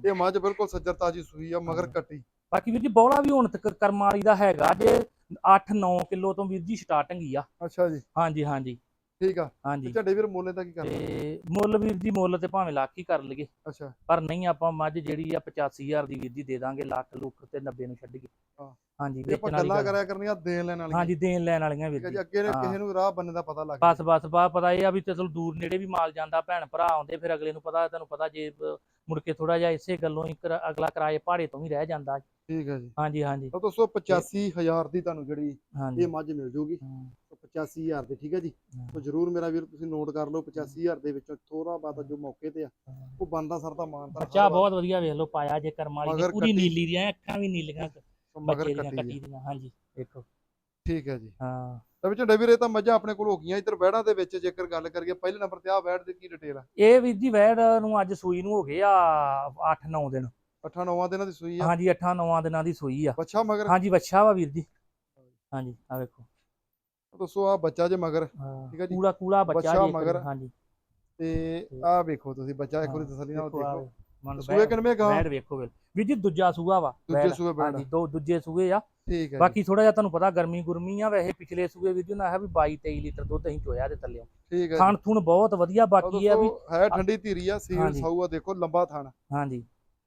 Speaker 1: ਇਹ ਮੱਝ ਬਿਲਕੁਲ ਸੱਜਰ ਤਾਜੀ ਸੂਈ ਆ ਮਗਰ। ਕੱਟੀ।
Speaker 2: ਬਾਕੀ ਵੀਰ ਜੀ ਬੌਲਾ ਵੀ ਹੁਣ ਤੱਕ ਕਰਮ ਵਾਲੀ ਦਾ ਹੈਗਾ ਜੇ 8-9 ਕਿਲੋ ਤੋਂ ਵੀਰ ਜੀ ਸਟਾਰਟਿੰਗ ਹੀ ਆ।
Speaker 1: ਅੱਛਾ ਜੀ।
Speaker 2: ਹਾਂਜੀ ਹਾਂਜੀ।
Speaker 1: ਠੀਕ ਆ।
Speaker 2: ਹਾਂਜੀ।
Speaker 1: ਝੰਡੇ ਵੀਰ ਮੁੱਲੇ ਦਾ ਕੀ ਕਰਨਾ?
Speaker 2: ਤੇ ਮੁੱਲ ਵੀਰ ਜੀ ਮੁੱਲ ਤੇ ਭਾਵੇਂ ਲੱਖ ਹੀ ਕਰ ਲਈਏ।
Speaker 1: ਅੱਛਾ।
Speaker 2: ਪਰ ਨਹੀਂ ਆਪਾਂ ਮੱਝ ਜਿਹੜੀ ਆ 85000 ਦੀ ਵੀਰ ਜੀ ਦੇ ਦਾਂਗੇ ਲੱਖ ਲੁੱਖ ਤੇ 90 ਨੂੰ ਛੱਡ ਕੇ। ਹਾਂਜੀ ਵੇਚਣ ਵਾਲੀ
Speaker 1: ਗੱਲਾਂ ਕਰਿਆ ਕਰਨੀਆਂ ਦੇਣ ਲੈਣ ਵਾਲੀਆਂ।
Speaker 2: ਹਾਂਜੀ ਦੇਣ ਲੈਣ ਵਾਲੀਆਂ ਵੀਰ ਜੀ।
Speaker 1: ਅੱਗੇ ਨੇ। ਕਿਸੇ ਨੂੰ ਰਾਹ ਬੰਨੇ ਦਾ ਪਤਾ ਲੱਗ
Speaker 2: ਬਸ ਬਸ ਬਾ ਪਤਾ ਇਹ ਆ ਵੀ ਚਲੋ ਦੂਰ ਨੇੜੇ ਵੀ ਮਾਲ ਜਾਂਦਾ ਭੈਣ ਭਰਾ ਆਉਂਦੇ ਫਿਰ ਅਗਲੇ ਨੂੰ ਪਤਾ ਤੁਹਾਨੂੰ ਪਤਾ ਜੇ ਮੁੜ ਕੇ ਥੋੜਾ ਜਿਹਾ ਇਸੇ ਗੱਲੋਂ ਹੀ ਅਗਲਾ ਕਿਰਾਏ ਭਾੜੇ ਤੋਂ ਵੀ ਰਹਿ ਜਾਂਦਾ
Speaker 1: ਠੀਕ ਹੈ ਜੀ।
Speaker 2: ਹਾਂਜੀ ਹਾਂਜੀ।
Speaker 1: ਤਾਂ ਦੋਸਤੋ 85000 ਦੀ ਤੁਹਾਨੂੰ ਜਿਹੜੀ ਇਹ ਮੱਝ ਮਿਲ ਜੂਗੀ। 85000 ਦੀ ਠੀਕ ਹੈ ਜੀ? ਤਾਂ ਜਰੂਰ ਮੇਰਾ ਵੀਰ ਤੁਸੀਂ ਨੋਟ ਕਰ ਲਓ 85000 ਦੇ ਵਿੱਚੋਂ ਥੋੜਾ ਬਾਤਾ ਜੋ ਮੌਕੇ ਤੇ ਆ। ਉਹ ਬੰਦਾ ਸਰਦਾ ਮਾਨਤਾ
Speaker 2: ਬੱਚਾ ਬਹੁਤ ਵਧੀਆ ਵੇਖ ਲਓ ਪਾਇਆ ਜੇ ਕਰਮ ਵਾਲੀ ਦੀ ਪੂਰੀ। ਨੀਲੀ ਦੀਆਂ ਅੱਖਾਂ ਵੀ ਨੀਲੀਆਂ
Speaker 1: ਮਗਰ
Speaker 2: ਬੱਚੇ ਦੀਆਂ
Speaker 1: ਕੱਟੀ।
Speaker 2: ਦੀਆਂ ਹਾਂਜੀ। ਦੇਖੋ।
Speaker 1: ਠੀਕ ਹੈ ਜੀ।
Speaker 2: ਹਾਂ।
Speaker 1: ਤਾਂ ਵਿੱਚ ਇਹ ਤਾਂ ਮੱਝਾਂ ਆਪਣੇ ਕੋਲ ਹੋ ਗਈਆਂ ਇੱਧਰ ਵਹਿੜਾਂ ਦੇ ਵਿੱਚ ਜੇਕਰ ਗੱਲ ਕਰੀਏ ਪਹਿਲੇ ਨੰਬਰ ਤੇ ਆ ਵਹਿੜ ਦੀ ਕੀ ਡਿਟੇਲ ਆ?
Speaker 2: ਇਹ ਵੀਰ ਜੀ ਵੈੜ ਨੂੰ ਅੱਜ ਸੂਈ ਨੂੰ ਹੋ ਗਏ ਆ 8-9 ਦਿਨ।
Speaker 1: 8-9 ਦਿਨਾਂ ਦੀ ਸੂਈ ਆ?
Speaker 2: ਹਾਂਜੀ 8-9 ਦਿਨਾਂ ਦੀ ਸੂਈ ਆ।
Speaker 1: ਬੱਚਾ ਮਗਰ?
Speaker 2: ਹਾਂਜੀ ਬੱਚਾ ਵਾ ਵੀਰ ਜੀ। ਹਾਂਜੀ ਆ ਵੇਖੋ।
Speaker 1: ਦੱਸੋ ਆ ਬੱਚਾ ਜੇ ਮਗਰ
Speaker 2: ਹਾਂ,
Speaker 1: ਠੀਕ ਆ ਜੀ।
Speaker 2: ਕੂੜਾ ਕੂੜਾ ਬੱਚਾ
Speaker 1: ਬੱਚਾ
Speaker 2: ਜੀ
Speaker 1: ਮਗਰ।
Speaker 2: ਹਾਂਜੀ।
Speaker 1: ਤੇ ਆ ਵੇਖੋ ਤੁਸੀਂ ਬੱਚਾ ਇੱਕ ਵਾਰੀ
Speaker 2: ਹਾਂ,
Speaker 1: ਤਸੱਲੀ ਨਾਲ
Speaker 2: ਦੇਖੋ ਮੰਨ
Speaker 1: ਸੂਏ ਕਿੰਨੇ ਗਾਂ?
Speaker 2: ਵੈੜ ਵੇਖੋ ਵੀਰ ਵੀਰ ਜੀ ਦੂਜਾ ਸੂਆ ਵਾ
Speaker 1: ਦੂਜੇ। ਸੂਏ ਬੈੜ
Speaker 2: ਹਾਂਜੀ ਦੋ ਦੂਜੇ ਸੂਏ ਆ।
Speaker 1: ਠੀਕ ਹੈ
Speaker 2: ਬਾਕੀ ਥੋੜਾ ਜਿਹਾ ਤੁਹਾਨੂੰ ਪਤਾ ਗਰਮੀ ਗੁਰਮੀ ਆ ਵੈਸੇ ਪਿਛਲੇ ਸੂਏ ਵੀਰ ਜੀ ਨਾ ਹੈ ਵੀ 22 23 ਲੀਟਰ ਦੁੱਧ ਅਸੀਂ ਚੋਇਆ ਦੇ ਥੱਲੇ।
Speaker 1: ਠੀਕ ਹੈ
Speaker 2: ਥਣ ਥੁਣ ਬਹੁਤ ਵਧੀਆ ਬਾਕੀ ਇਹ ਆ ਵੀ
Speaker 1: ਹੈ ਠੰਡੀ ਧੀਰੀ ਆ ਸੀਲ
Speaker 2: ਹਾਂਜੀ।
Speaker 1: ਸਾਊ ਆ ਦੇਖੋ ਲੰਬਾ ਥਣ।
Speaker 2: ਹਾਂਜੀ।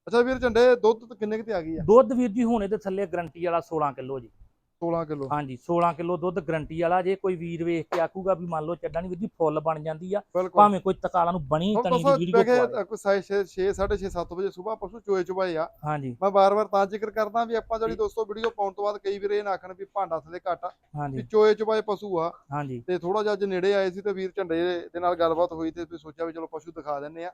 Speaker 1: ਅੱਛਾ ਵੀਰ ਝੰਡੇ ਦੁੱਧ ਤਾਂ ਕਿੰਨੇ ਕਿਤੇ ਆ ਗਈ ਆ?
Speaker 2: ਦੁੱਧ ਵੀਰ ਜੀ ਹੁਣ ਇਹਦੇ ਥੱਲੇ ਗਰੰਟੀ ਵਾਲਾ 16 ਕਿਲੋ ਜੀ।
Speaker 1: 16 ਕਿਲੋ।
Speaker 2: ਹਾਂਜੀ 16 ਕਿਲੋ ਦੁੱਧ ਗਰੰਟੀ ਵਾਲਾ ਜੇ ਕੋਈ ਵੀਰ ਵੇਖ ਕੇ ਆਖੂਗਾ ਵੀ ਮੰਨ ਲਓ ਚੱਡਾ ਨਹੀਂ ਵੀਰ ਜੀ ਫੁੱਲ ਬਣ ਜਾਂਦੀ ਆ। ਭਾਵੇਂ ਕੋਈ ਤਕਾਲਾ ਨੂੰ ਬਣੀ ਤਣੀ ਦੀ ਵੀਡੀਓ ਪਵਾ
Speaker 1: ਕੋਈ 6 6 6:30 7 ਵਜੇ ਸਵੇਰ ਪਸ਼ੂ ਚੋਏ ਚੁਬਾਏ ਆ।
Speaker 2: ਹਾਂਜੀ।
Speaker 1: ਮੈਂ ਬਾਰ-ਬਾਰ ਤਾਂ ਜ਼ਿਕਰ ਕਰਦਾ ਵੀ ਆਪਾਂ ਜਿਹੜੀ। ਦੋਸਤੋ ਵੀਡੀਓ ਪਾਉਣ ਤੋਂ ਬਾਅਦ ਕਈ ਵੀਰ ਇਹ ਨਾ ਆਖਣ ਵੀ ਭਾਂਡਾ ਥਲੇ ਘੱਟ ਆ ਵੀ
Speaker 2: ਹਾਂਜੀ
Speaker 1: ਚੋਏ ਚੁਬਾਏ ਪਸ਼ੂ ਆ।
Speaker 2: ਹਾਂਜੀ।
Speaker 1: ਤੇ ਥੋੜਾ ਜਿਹਾ ਅੱਜ ਨੇੜੇ ਆਏ ਸੀ ਤੇ ਵੀਰ ਝੰਡੇ ਦੇ ਨਾਲ ਗੱਲਬਾਤ ਹੋਈ ਤੇ ਵੀ ਸੋਚਿਆ ਵੀ ਚਲੋ ਪਸ਼ੂ ਦਿਖਾ ਦਿੰਨੇ ਆ।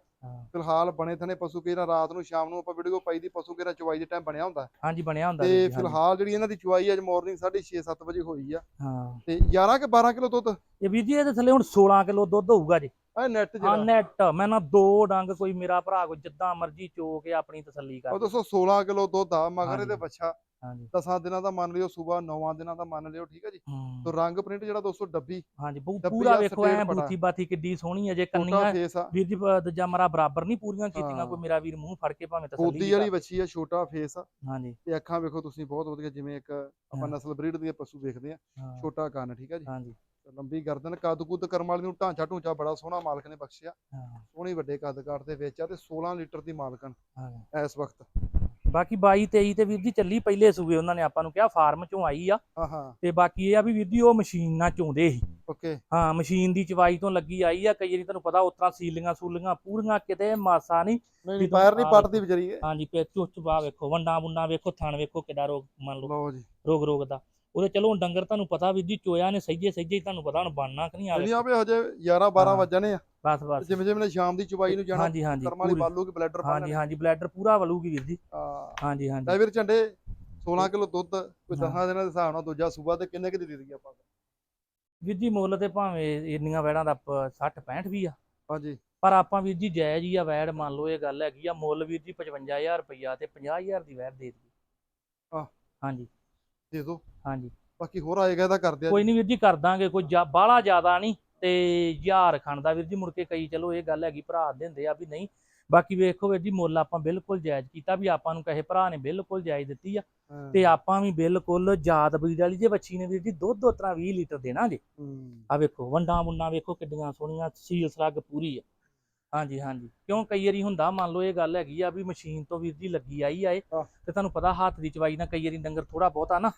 Speaker 1: ਫਿਲਹਾਲ ਬਣੇ ਥਨੇ ਪਸ਼ੂ ਕਿਹੜਾ ਰਾਤ ਨੂੰ ਸ਼ਾਮ ਨੂੰ ਆਪਾਂ ਵੀਡੀਓ ਪਾਈ ਦੀ ਪਸ਼ੂ ਕਿਹੜਾ ਚੁਵਾਈ ਦੇ ਟਾਈਮ ਬਣਿਆ ਹੁੰਦਾ।
Speaker 2: ਹਾਂਜੀ ਬਣਿਆ ਹੁੰਦਾ
Speaker 1: ਤੇ। ਫਿਲਹਾਲ ਜਿਹੜੀ ਇਹਨਾਂ ਦੀ ਚੁਵਾਈ ਅੱਜ ਮਾਰਨਿੰਗ 6:30 7 ਵਜੇ ਹੋਈ ਆ।
Speaker 2: ਹਾਂ।
Speaker 1: ਤੇ 11 ਕਿ 12 ਕਿਲੋ ਦੁੱਧ?
Speaker 2: ਇਹ ਵੀਰ ਜੀ ਇਹਦੇ ਥੱਲੇ ਹੁਣ 16 ਕਿਲੋ ਦੁੱਧ ਹੋਊਗਾ ਜੀ।
Speaker 1: ਆ ਨੈਟ
Speaker 2: ਆ
Speaker 1: ਜਿਹੜਾ
Speaker 2: ਨੈਟ ਮੈਂ ਨਾ ਦੋ ਡੰਗ ਕੋਈ ਮੇਰਾ ਭਰਾ ਕੋਈ ਜਿੱਦਾਂ ਮਰਜ਼ੀ ਚੋ ਕੇ ਆਪਣੀ ਤਸੱਲੀ
Speaker 1: ਉਹ
Speaker 2: ਕਰ
Speaker 1: ਦੱਸੋ 16 ਕਿਲੋ ਦੁੱਧ ਆ ਮਗਰ। ਇਹਦੇ ਬੱਚਾ।
Speaker 2: ਹਾਂਜੀ।
Speaker 1: ਦਸਾਂ ਦਿਨਾਂ ਦਾ ਮੰਨ ਲਿਓ ਸਵੇਰ ਨੌਵਾਂ ਦਿਨਾਂ ਦਾ ਮੰਨ ਲਿਓ ਠੀਕ ਹੈ ਜੀ?
Speaker 2: ਹੂੰ।
Speaker 1: ਤੋ ਰੰਗ ਪ੍ਰਿੰਟ ਜਿਹੜਾ ਦੋਸਤੋ ਡੱਬੀ।
Speaker 2: ਹਾਂਜੀ ਪੂਰਾ ਵੇਖੋ ਐ। ਬੂਥੀ ਬਾਥੀ ਕਿੱਡੀ ਸੋਹਣੀ ਅਜੇ
Speaker 1: ਛੋਟਾ
Speaker 2: ਕੰਨੀਆਂ ਵੀਰ ਜੀ ਦੂਜਾ ਮਰਾ ਬਰਾਬਰ ਨਹੀਂ ਪੂਰੀਆਂ ਕੀਤੀਆਂ
Speaker 1: ਹਾਂ।
Speaker 2: ਕੋਈ ਮੇਰਾ ਵੀਰ ਮੂੰਹ ਫੜ ਕੇ ਭਾਵੇਂ ਤਸੱਲੀ ਵੀ
Speaker 1: ਵਾਲੀ ਵੱਛੀ ਆ ਛੋਟਾ ਫੇਸ ਆ।
Speaker 2: ਹਾਂਜੀ।
Speaker 1: ਤੇ ਅੱਖਾਂ ਵੇਖੋ ਤੁਸੀਂ ਬਹੁਤ ਵਧੀਆ ਜਿਵੇਂ ਇੱਕ ਆਪਾਂ
Speaker 2: ਹਾਂ।
Speaker 1: ਨਸਲ ਬਰੀਡ ਦੇ ਪਸ਼ੂ ਵੇਖਦੇ ਆ
Speaker 2: ਹਾਂ,
Speaker 1: ਛੋਟਾ ਕੰਨ ਠੀਕ ਹੈ ਜੀ?
Speaker 2: ਹਾਂਜੀ।
Speaker 1: ਲੰਬੀ ਗਰਦਨ ਕੱਦ ਕੁੱਦ ਕਰਮ ਵਾਲੀ ਨੂੰ ਢਾਂਚਾ ਢੂੰਚਾ ਬੜਾ ਸੋਹਣਾ ਮਾਲਕ ਨੇ ਬਖਸ਼ਿਆ।
Speaker 2: ਹਾਂ,
Speaker 1: ਸੋਹਣੀ ਵੱਡੇ ਕੱਦ ਕਾਠ ਦੇ ਵਿੱਚ ਆ ਤੇ 16 ਲੀਟਰ ਦੀ ਮਾਲਕਨ
Speaker 2: ਹਾਂ।
Speaker 1: ਇਸ ਵਕਤ।
Speaker 2: ਬਾਕੀ 22 23 ਤੇ ਵੀਰ ਜੀ ਚੱਲੀ ਪਹਿਲੇ ਸੂਏ ਉਹਨਾਂ ਨੇ ਆਪਾਂ ਨੂੰ ਕਿਹਾ ਫਾਰਮ ਚੋਂ ਆਈ ਆ।
Speaker 1: ਹਾਂ ਹਾਂ।
Speaker 2: ਤੇ ਬਾਕੀ ਇਹ ਆ ਵੀ ਵੀਰ ਜੀ ਉਹ ਮਸ਼ੀਨ ਨਾਲ ਚੋਂਦੇ ਸੀ।
Speaker 1: ਓਕੇ।
Speaker 2: ਹਾਂ ਮਸ਼ੀਨ ਦੀ ਚਵਾਈ ਤੋਂ ਲੱਗੀ ਆਈ ਆ। ਕਈ ਵਾਰੀ ਤੁਹਾਨੂੰ ਪਤਾ ਉਤਰਾ ਸੀਲੀਆਂ ਸੂਲੀਆਂ ਪੂਰੀਆਂ ਕਿਤੇ ਮਾਸਾ ਨਹੀਂ।
Speaker 1: ਨਹੀਂ ਪੈਰ ਨਹੀਂ ਪੱਟਦੀ ਵਿਚਾਰੀ।
Speaker 2: ਹਾਂਜੀ ਪੇ ਚੁੱਚ ਬਾ ਵੇਖੋ ਵੰਡਾ ਵੁੰਡਾ ਵੇਖੋ ਥਣ ਵੇਖੋ ਕਿੱਡਾ ਰੋਗ ਮੰਨ ਲਓ।
Speaker 1: ਲਓ ਜੀ।
Speaker 2: ਰੋਗ ਰੋਗ ਦਾ। ਉਹਦੇ ਚਲੋ ਹੁਣ ਡੰਗਰ ਤੁਹਾਨੂੰ ਪਤਾ ਵੀਰ ਜੀ ਚੋਇਆ ਨੇ ਸਹੀਜੇ ਹੀ ਤੁਹਾਨੂੰ ਪਤਾ ਹੁਣ ਬਣਨਾ ਕਿ ਨਹੀਂ ਆਵੇ
Speaker 1: ਜਿਹੜੀਆਂ ਵੀ ਹਜੇ 11 12
Speaker 2: ਹਾਂ।
Speaker 1: ਵਜਣੇ ਆ।
Speaker 2: ਬਸ
Speaker 1: ਤੇ
Speaker 2: ਬਸ।
Speaker 1: ਜਿਵੇਂ ਜਿਵੇਂ ਨੇ ਸ਼ਾਮ ਦੀ ਚੁਬਾਈ ਨੂੰ ਜਾਣਾ
Speaker 2: ਹਾਂਜੀ ਹਾਂਜੀ
Speaker 1: ਕਰਮ ਵਾਲੀ ਬਾਲੂ ਕੀ ਬਲੈਡਰ
Speaker 2: ਹਾਂਜੀ ਹਾਂਜੀ ਬਲੈਡਰ ਪੂਰਾ ਵਲੂਗੀ ਵੀਰ ਜੀ।
Speaker 1: ਹਾਂ।
Speaker 2: ਹਾਂਜੀ ਹਾਂਜੀ।
Speaker 1: ਲੈ ਵੀਰ ਝੰਡੇ 16 ਕਿਲੋ ਦੁੱਧ ਕੋਈ
Speaker 2: ਹਾਂ।
Speaker 1: 10 ਦਿਨਾਂ ਦੇ ਹਿਸਾਬ ਨਾਲ ਦੂਜਾ ਸੂਬਾ ਤੇ ਕਿੰਨੇ ਕਿ ਦੀ ਦੇ ਦਈਏ ਆਪਾਂ?
Speaker 2: ਵੀਰ ਜੀ ਮੁੱਲ ਤੇ ਭਾਵੇਂ ਇੰਨੀਆਂ ਵੈੜਾਂ ਦਾ 60 65 ਵੀ ਆ।
Speaker 1: ਹਾਂਜੀ।
Speaker 2: ਪਰ ਆਪਾਂ ਵੀਰ ਜੀ ਜਾਇਜ਼ ਹੀ ਆ ਵੈੜ ਮੰਨ ਲਓ ਇਹ ਗੱਲ ਹੈਗੀ ਆ ਮੁੱਲ ਵੀਰ ਜੀ 55000 ਰੁਪਈਆ ਤੇ 50000 ਦੀ ਵੈੜ ਦੇ ਦਈਏ।
Speaker 1: ਆਹ।
Speaker 2: ਹਾਂਜੀ।
Speaker 1: ਦੇ ਦਿਓ
Speaker 2: ਹਾਂਜੀ।
Speaker 1: ਬਾਕੀ ਹੋਰ ਆਏਗਾ ਤਾਂ ਕਰ ਦਿਆ
Speaker 2: ਕੋਈ ਨਹੀਂ ਵੀਰ ਜੀ ਕਰ ਦਾਂਗੇ ਕੋਈ ਬਾਹਲਾ ਜ਼ਿਆਦਾ ਨਹੀਂ ਤੇ ਹਜ਼ਾਰ ਖਣਦਾ ਵੀਰ ਜੀ ਮੁੜ ਕੇ ਕਈ ਚਲੋ ਇਹ ਗੱਲ ਹੈਗੀ ਭਰਾ ਦਿੰਦੇ ਆ ਵੀ ਨਹੀਂ। ਬਾਕੀ ਵੇਖੋ ਵੀਰ ਜੀ ਮੁੱਲ ਆਪਾਂ ਬਿਲਕੁਲ ਜਾਇਜ਼ ਕੀਤਾ ਵੀ ਆਪਾਂ ਨੂੰ ਕਹੇ ਭਰਾ ਨੇ ਬਿਲਕੁਲ ਜਾਇਜ਼ ਦਿੱਤੀ ਆ। ਤੇ ਆਪਾਂ ਵੀ ਬਿਲਕੁਲ ਜਾਤ ਬਰੀਡ ਵਾਲੀ ਜੇ ਬੱਚੀ ਨੇ ਵੀਰ ਜੀ ਦੁੱਧ ਉਤਰਾ 20 ਲੀਟਰ ਦੇਣਾ ਜੇ। ਆ ਵੇਖੋ ਵੰਡਾਂ ਵੁੰਡਾਂ ਵੇਖੋ ਕਿੱਡੀਆਂ ਸੋਹਣੀਆਂ ਸੀਲ ਸਲੱਗ ਪੂਰੀ ਆ। ਹਾਂਜੀ ਹਾਂਜੀ। ਕਿਉਂ ਕਈ ਵਾਰੀ ਹੁੰਦਾ ਮੰਨ ਲਓ ਇਹ ਗੱਲ ਹੈਗੀ ਆ ਵੀ ਮਸ਼ੀਨ ਤੋਂ ਵੀਰ ਜੀ ਲੱਗੀ ਆਈ ਆ
Speaker 1: ਆਹ।
Speaker 2: ਤੇ ਤੁਹਾਨੂੰ ਪਤਾ ਹੱਥ ਦੀ ਚਵਾਈ ਨਾਲ ਕਈ ਵਾਰੀ ਡੰਗਰ ਥੋੜਾ ਬਹੁਤਾ ਨਾ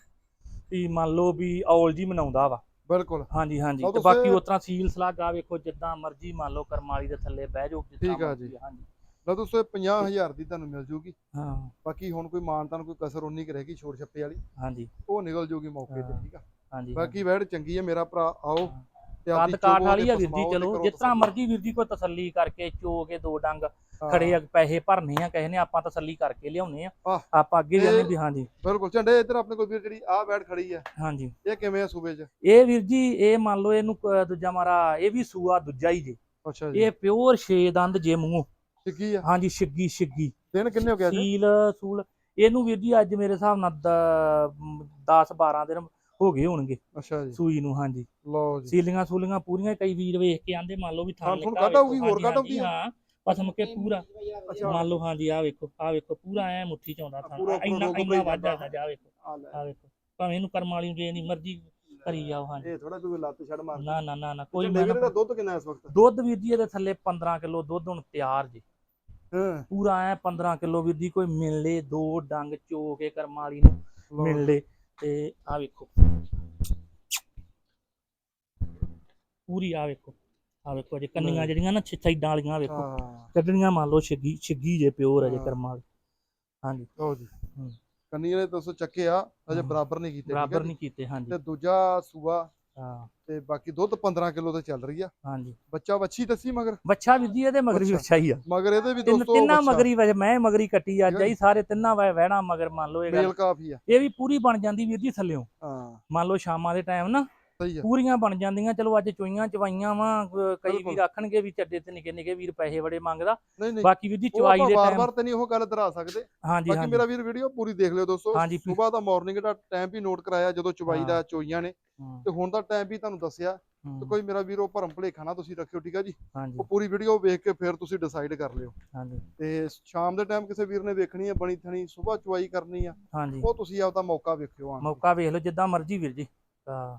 Speaker 2: ਵੀ ਮੰਨ ਲਓ ਵੀ ਔਲ ਜੀ ਮਨਾਉਂਦਾ ਵਾ।
Speaker 1: ਬਿਲਕੁਲ।
Speaker 2: ਹਾਂਜੀ ਹਾਂਜੀ। ਤੇ ਬਾਕੀ ਉਤਰਾ ਸੀਲ ਸਲੱਗ ਆ ਵੇਖੋ ਜਿੱਦਾਂ ਮਰਜ਼ੀ ਮੰਨ ਲਓ ਕਰਮਾਲੀ ਦੇ ਥੱਲੇ ਬਹਿ ਜਾਓ ਜਿੱਦਾਂ
Speaker 1: ਠੀਕ ਆ ਜੀ।
Speaker 2: ਹਾਂਜੀ।
Speaker 1: ਲੈ ਦੋਸਤੋ ਇਹ 50000 ਦੀ ਤੁਹਾਨੂੰ ਮਿਲ ਜੂਗੀ।
Speaker 2: ਹਾਂ।
Speaker 1: ਬਾਕੀ ਹੁਣ ਕੋਈ ਮਾਨਤਾਨ ਕੋਈ ਕਸਰ ਉਨੀ ਕੁ ਰਹੇਗੀ ਛੋੜ ਛੱਪੇ ਵਾਲੀ।
Speaker 2: ਹਾਂਜੀ।
Speaker 1: ਉਹ ਨਿਕਲ ਜੂਗੀ ਮੌਕੇ ਤੇ। ਠੀਕ ਆ।
Speaker 2: ਹਾਂਜੀ
Speaker 1: ਬਾਕੀ ਵੈੜ ਚੰਗੀ ਹੈ ਮੇਰਾ ਭਰਾ ਆਓ।
Speaker 2: ਕੱਦ ਕਾਠ ਵਾਲੀ ਆ ਵੀਰ ਜੀ ਚਲੋ ਜਿਸ ਤਰ੍ਹਾਂ। ਮਰਜ਼ੀ ਵੀਰ ਜੀ ਕੋਈ ਤਸੱਲੀ ਕਰਕੇ ਚੋ ਕੇ ਦੋ ਡੰਗ ਖੜੇ ਆ ਪੈਸੇ ਭਰਨੇ ਆ ਨੇ ਆਪਾਂ ਤਸੱਲੀ ਕਰਕੇ ਲਿਆਉਣੇ ਆ। ਆਪਾਂ ਅੱਗੇ ਜਾਂਦੇ ਵੀ ਹਾਂਜੀ।
Speaker 1: ਬਿਲਕੁਲ ਝੰਡੇ ਇੱਧਰ ਆਪਣੇ ਕੋਲ ਵੀਰ ਜਿਹੜੀ ਆਹ ਵੈੜ ਖੜੀ ਆ।
Speaker 2: ਹਾਂਜੀ।
Speaker 1: ਇਹ ਕਿਵੇਂ ਆ ਸੂਬੇ 'ਚ?
Speaker 2: ਇਹ ਵੀਰ ਜੀ ਇਹ ਮੰਨ ਲਓ ਇਹਨੂੰ ਦੂਜਾ ਮਾਰਾ ਇਹ ਵੀ ਸੂਆ ਦੂਜਾ ਹੀ ਜੇ।
Speaker 1: ਅੱਛਾ ਜੀ।
Speaker 2: ਇਹ ਪਿਓਰ ਛੇ ਦੰਦ ਜੇ ਮੂੰਹੋਂ।
Speaker 1: ਸਿੱਗੀ ਆ?
Speaker 2: ਹਾਂਜੀ ਛਿੱਗੀ ਛਿੱਗੀ।
Speaker 1: ਦਿਨ ਕਿੰਨੇ ਹੋ ਅੱਜ?
Speaker 2: ਸੀਲ ਸੂਲ। ਇਹਨੂੰ ਵੀਰ ਜੀ ਅੱਜ ਮੇਰੇ ਹਿਸਾਬ ਨਾਲ 10 12 ਦਿਨ ਹੋ ਗਏ ਹੋਣਗੇ।
Speaker 1: ਅੱਛਾ ਜੀ।
Speaker 2: ਸੂਈ ਨੂੰ ਹਾਂਜੀ।
Speaker 1: ਲਓ ਜੀ।
Speaker 2: ਸੀਲੀਆਂ ਸੂਲੀਆਂ ਪੂਰੀਆਂ ਕਈ ਵੀਰ ਵੇਖ ਕੇ ਆਂਦੇ ਮੰਨ ਲਓ ਵੀ ਥਾਂ
Speaker 1: ਥੁਣ ਕੱਢ ਆਊਗੀ, ਹੋਰ ਕੱਢ ਆਊਗੀ?
Speaker 2: ਹਾਂ ਪਸਮ ਕੇ ਪੂਰਾ। ਮੰਨ ਲਓ ਹਾਂਜੀ ਆ ਵੇਖੋ ਆ ਵੇਖੋ ਪੂਰਾ ਐ ਮੁੱਠੀ ਚ ਆਉਂਦਾ ਥਾਂ। ਇੰਨਾ ਇੰਨਾ ਵਾਜਾ
Speaker 1: ਜਾਂਦਾ।
Speaker 2: ਜਾ ਵੇਖੋ।
Speaker 1: ਆ
Speaker 2: ਵੇਖੋ ਭਾਵੇਂ ਇਹਨੂੰ ਕਰਮ ਵਾਲੀ ਜੇ ਨਹੀਂ ਮਰਜ਼ੀ ਕਰੀ ਜਾਓ ਹਾਂਜੀ।
Speaker 1: ਇਹ ਥੋੜਾ ਕੋਈ ਲੱਤ ਛੜ ਮਾਰ
Speaker 2: ਨਾ ਨਾ ਨਾ ਨਾ ਕੋਈ ਮੈਂ
Speaker 1: ਵੀਰੇ ਦਾ ਦੁੱਧ ਕਿੰਨਾ ਇਸ ਵਕਤ?
Speaker 2: ਦੁੱਧ ਵੀਰ ਜੀ ਇਹਦੇ ਥੱਲੇ 15 ਕਿਲੋ ਦੁੱਧ ਹੁਣ ਤਿਆਰ ਜੀ।
Speaker 1: ਹਾਂ।
Speaker 2: ਪੂਰਾ ਐ 15 ਕਿਲੋ ਵੀਰ ਜੀ ਕੋਈ ਮਿਲ ਲੇ ਦੋ ਡੰਗ ਚੋ ਕੇ ਕਰਮ ਵਾਲੀ ਨੂੰ ਮਿਲ ਲੇ। ਤੇ ਆ ਵੇਖੋ ਪੂਰੀ ਆ ਵੇਖੋ ਆ ਵੇਖੋ ਜੇ ਕੰਨੀਆਂ। ਜਿਹੜੀਆਂ ਨਾ ਛੇ ਸਾਈਡਾਂ ਵਾਲੀਆਂ ਵੇਖੋ ਕੱਢਣੀਆਂ ਮੰਨ ਲਓ ਛਿੱਗੀ ਛਿੱਗੀ ਜੇ ਪਿਓਰ
Speaker 1: ਹਾਂ।
Speaker 2: ਕਰਮਾਂ ਵਾਲੀ ਹਾਂਜੀ
Speaker 1: ਲਓ ਜੀ। ਕੰਨੀ ਵਾਲੇ ਦੋਸਤੋ ਚੱਕੇ ਆ ਅਜੇ। ਬਰਾਬਰ ਨਹੀਂ ਕੀਤੇ
Speaker 2: ਬਰਾਬਰ
Speaker 1: ਜੀ?
Speaker 2: ਨਹੀਂ ਕੀਤੇ ਹਾਂਜੀ
Speaker 1: ਤੇ ਦੂਜਾ ਸੂਆ
Speaker 2: ਹਾਂ।
Speaker 1: ਤੇ ਬਾਕੀ ਦੁੱਧ 15 ਕਿਲੋ ਤੇ ਚੱਲ ਰਹੀ ਆ।
Speaker 2: ਹਾਂਜੀ।
Speaker 1: ਬੱਚਾ ਵੱਛੀ ਦੱਸੀ ਮਗਰ?
Speaker 2: ਬੱਚਾ ਵੀਰ ਜੀ ਇਹਦੇ ਮਗਰ ਵੀ। ਬੱਚਾ ਹੀ ਆ।
Speaker 1: ਮਗਰ ਇਹਦੇ ਵੀ
Speaker 2: ਤਿੰਨ
Speaker 1: ਦੋਸਤੋ
Speaker 2: ਤਿੰਨਾਂ ਮਗਰੀ ਵਜ ਮੈਂ ਮਗਰੀ ਕੱਟੀ
Speaker 1: ਹੈ
Speaker 2: ਆਈ ਸਾਰੇ ਤਿੰਨਾਂ ਵੈ ਵਹਿਣਾ ਮਗਰ ਮੰਨ ਲਓ ਇਹ ਗੱਲ।
Speaker 1: ਮੇਲ ਕਾਫੀ ਆ।
Speaker 2: ਇਹ ਵੀ ਪੂਰੀ ਬਣ ਜਾਂਦੀ ਵੀਰ ਜੀ ਥੱਲਿਓਂ।
Speaker 1: ਹਾਂ।
Speaker 2: ਮੰਨ ਲਓ ਸ਼ਾਮਾਂ ਦੇ ਟਾਈਮ ਨਾ
Speaker 1: ਸਹੀ ਆ।
Speaker 2: ਪੂਰੀਆਂ ਬਣ ਜਾਂਦੀਆਂ ਚਲੋ ਅੱਜ ਚੋਈਆਂ ਚਵਾਈਆਂ ਵਾ ਕਈ। ਵੀਰ ਆਖਣਗੇ ਵੀ ਚੱਡੇ ਤੇ ਨਿੱਕੇ ਨਿੱਕੇ ਵੀਰ ਪੈਸੇ ਬੜੇ ਮੰਗਦਾ। ਬਾਕੀ ਵੀਰ ਜੀ ਚਵਾਈ ਦੇ ਟਾਈਮ
Speaker 1: ਵਾਰ-ਵਾਰ ਤੇ ਨਹੀਂ ਉਹ ਗੱਲ ਦਰਾ ਸਕਦੇ।
Speaker 2: ਹਾਂਜੀ
Speaker 1: ਬਾਕੀ ਮੇਰਾ ਵੀਰ ਵੀਡੀਓ ਪੂਰੀ ਦੇਖ ਲਿਓ ਦੋਸਤੋ। ਸਵੇਰ ਦਾ ਮਾਰਨਿੰਗ ਦਾ ਟਾਈਮ ਵੀ ਨੋਟ ਕਰਾਇਆ ਜਦੋਂ ਚੁਬਾਈ ਦਾ ਚੋਈਆਂ ਨੇ। ਤੇ ਹੁਣ ਦਾ ਟਾਈਮ ਵੀ ਤੁਹਾਨੂੰ ਦੱਸਿਆ। ਤੇ ਕੋਈ ਮੇਰਾ ਵੀਰ ਉਹ ਭਰਮ ਭੁਲੇਖਾ ਨਾ ਤੁਸੀਂ ਰੱਖਿਓ ਠੀਕ ਆ ਜੀ? ਉਹ ਪੂਰੀ ਵੀਡੀਓ ਵੇਖ ਕੇ ਫਿਰ ਤੁਸੀਂ ਡਿਸਾਈਡ ਕਰ ਲਿਓ।
Speaker 2: ਹਾਂਜੀ।
Speaker 1: ਤੇ ਸ਼ਾਮ ਦੇ ਟਾਈਮ ਕਿਸੇ ਵੀਰ ਨੇ ਵੇਖਣੀ ਹੈ ਬਣੀ ਥਣੀ ਸਵੇਰ ਚੁਆਈ ਕਰਨੀ ਆ ਉਹ ਤੁਸੀਂ ਆਪਦਾ ਮੌਕਾ ਵੇਖਿਓ ਕੇ।
Speaker 2: ਮੌਕਾ ਵੇਖ ਲਓ ਜਿੱਦਾਂ ਮਰਜ਼ੀ ਵੀਰ ਜੀ। ਹਾਂ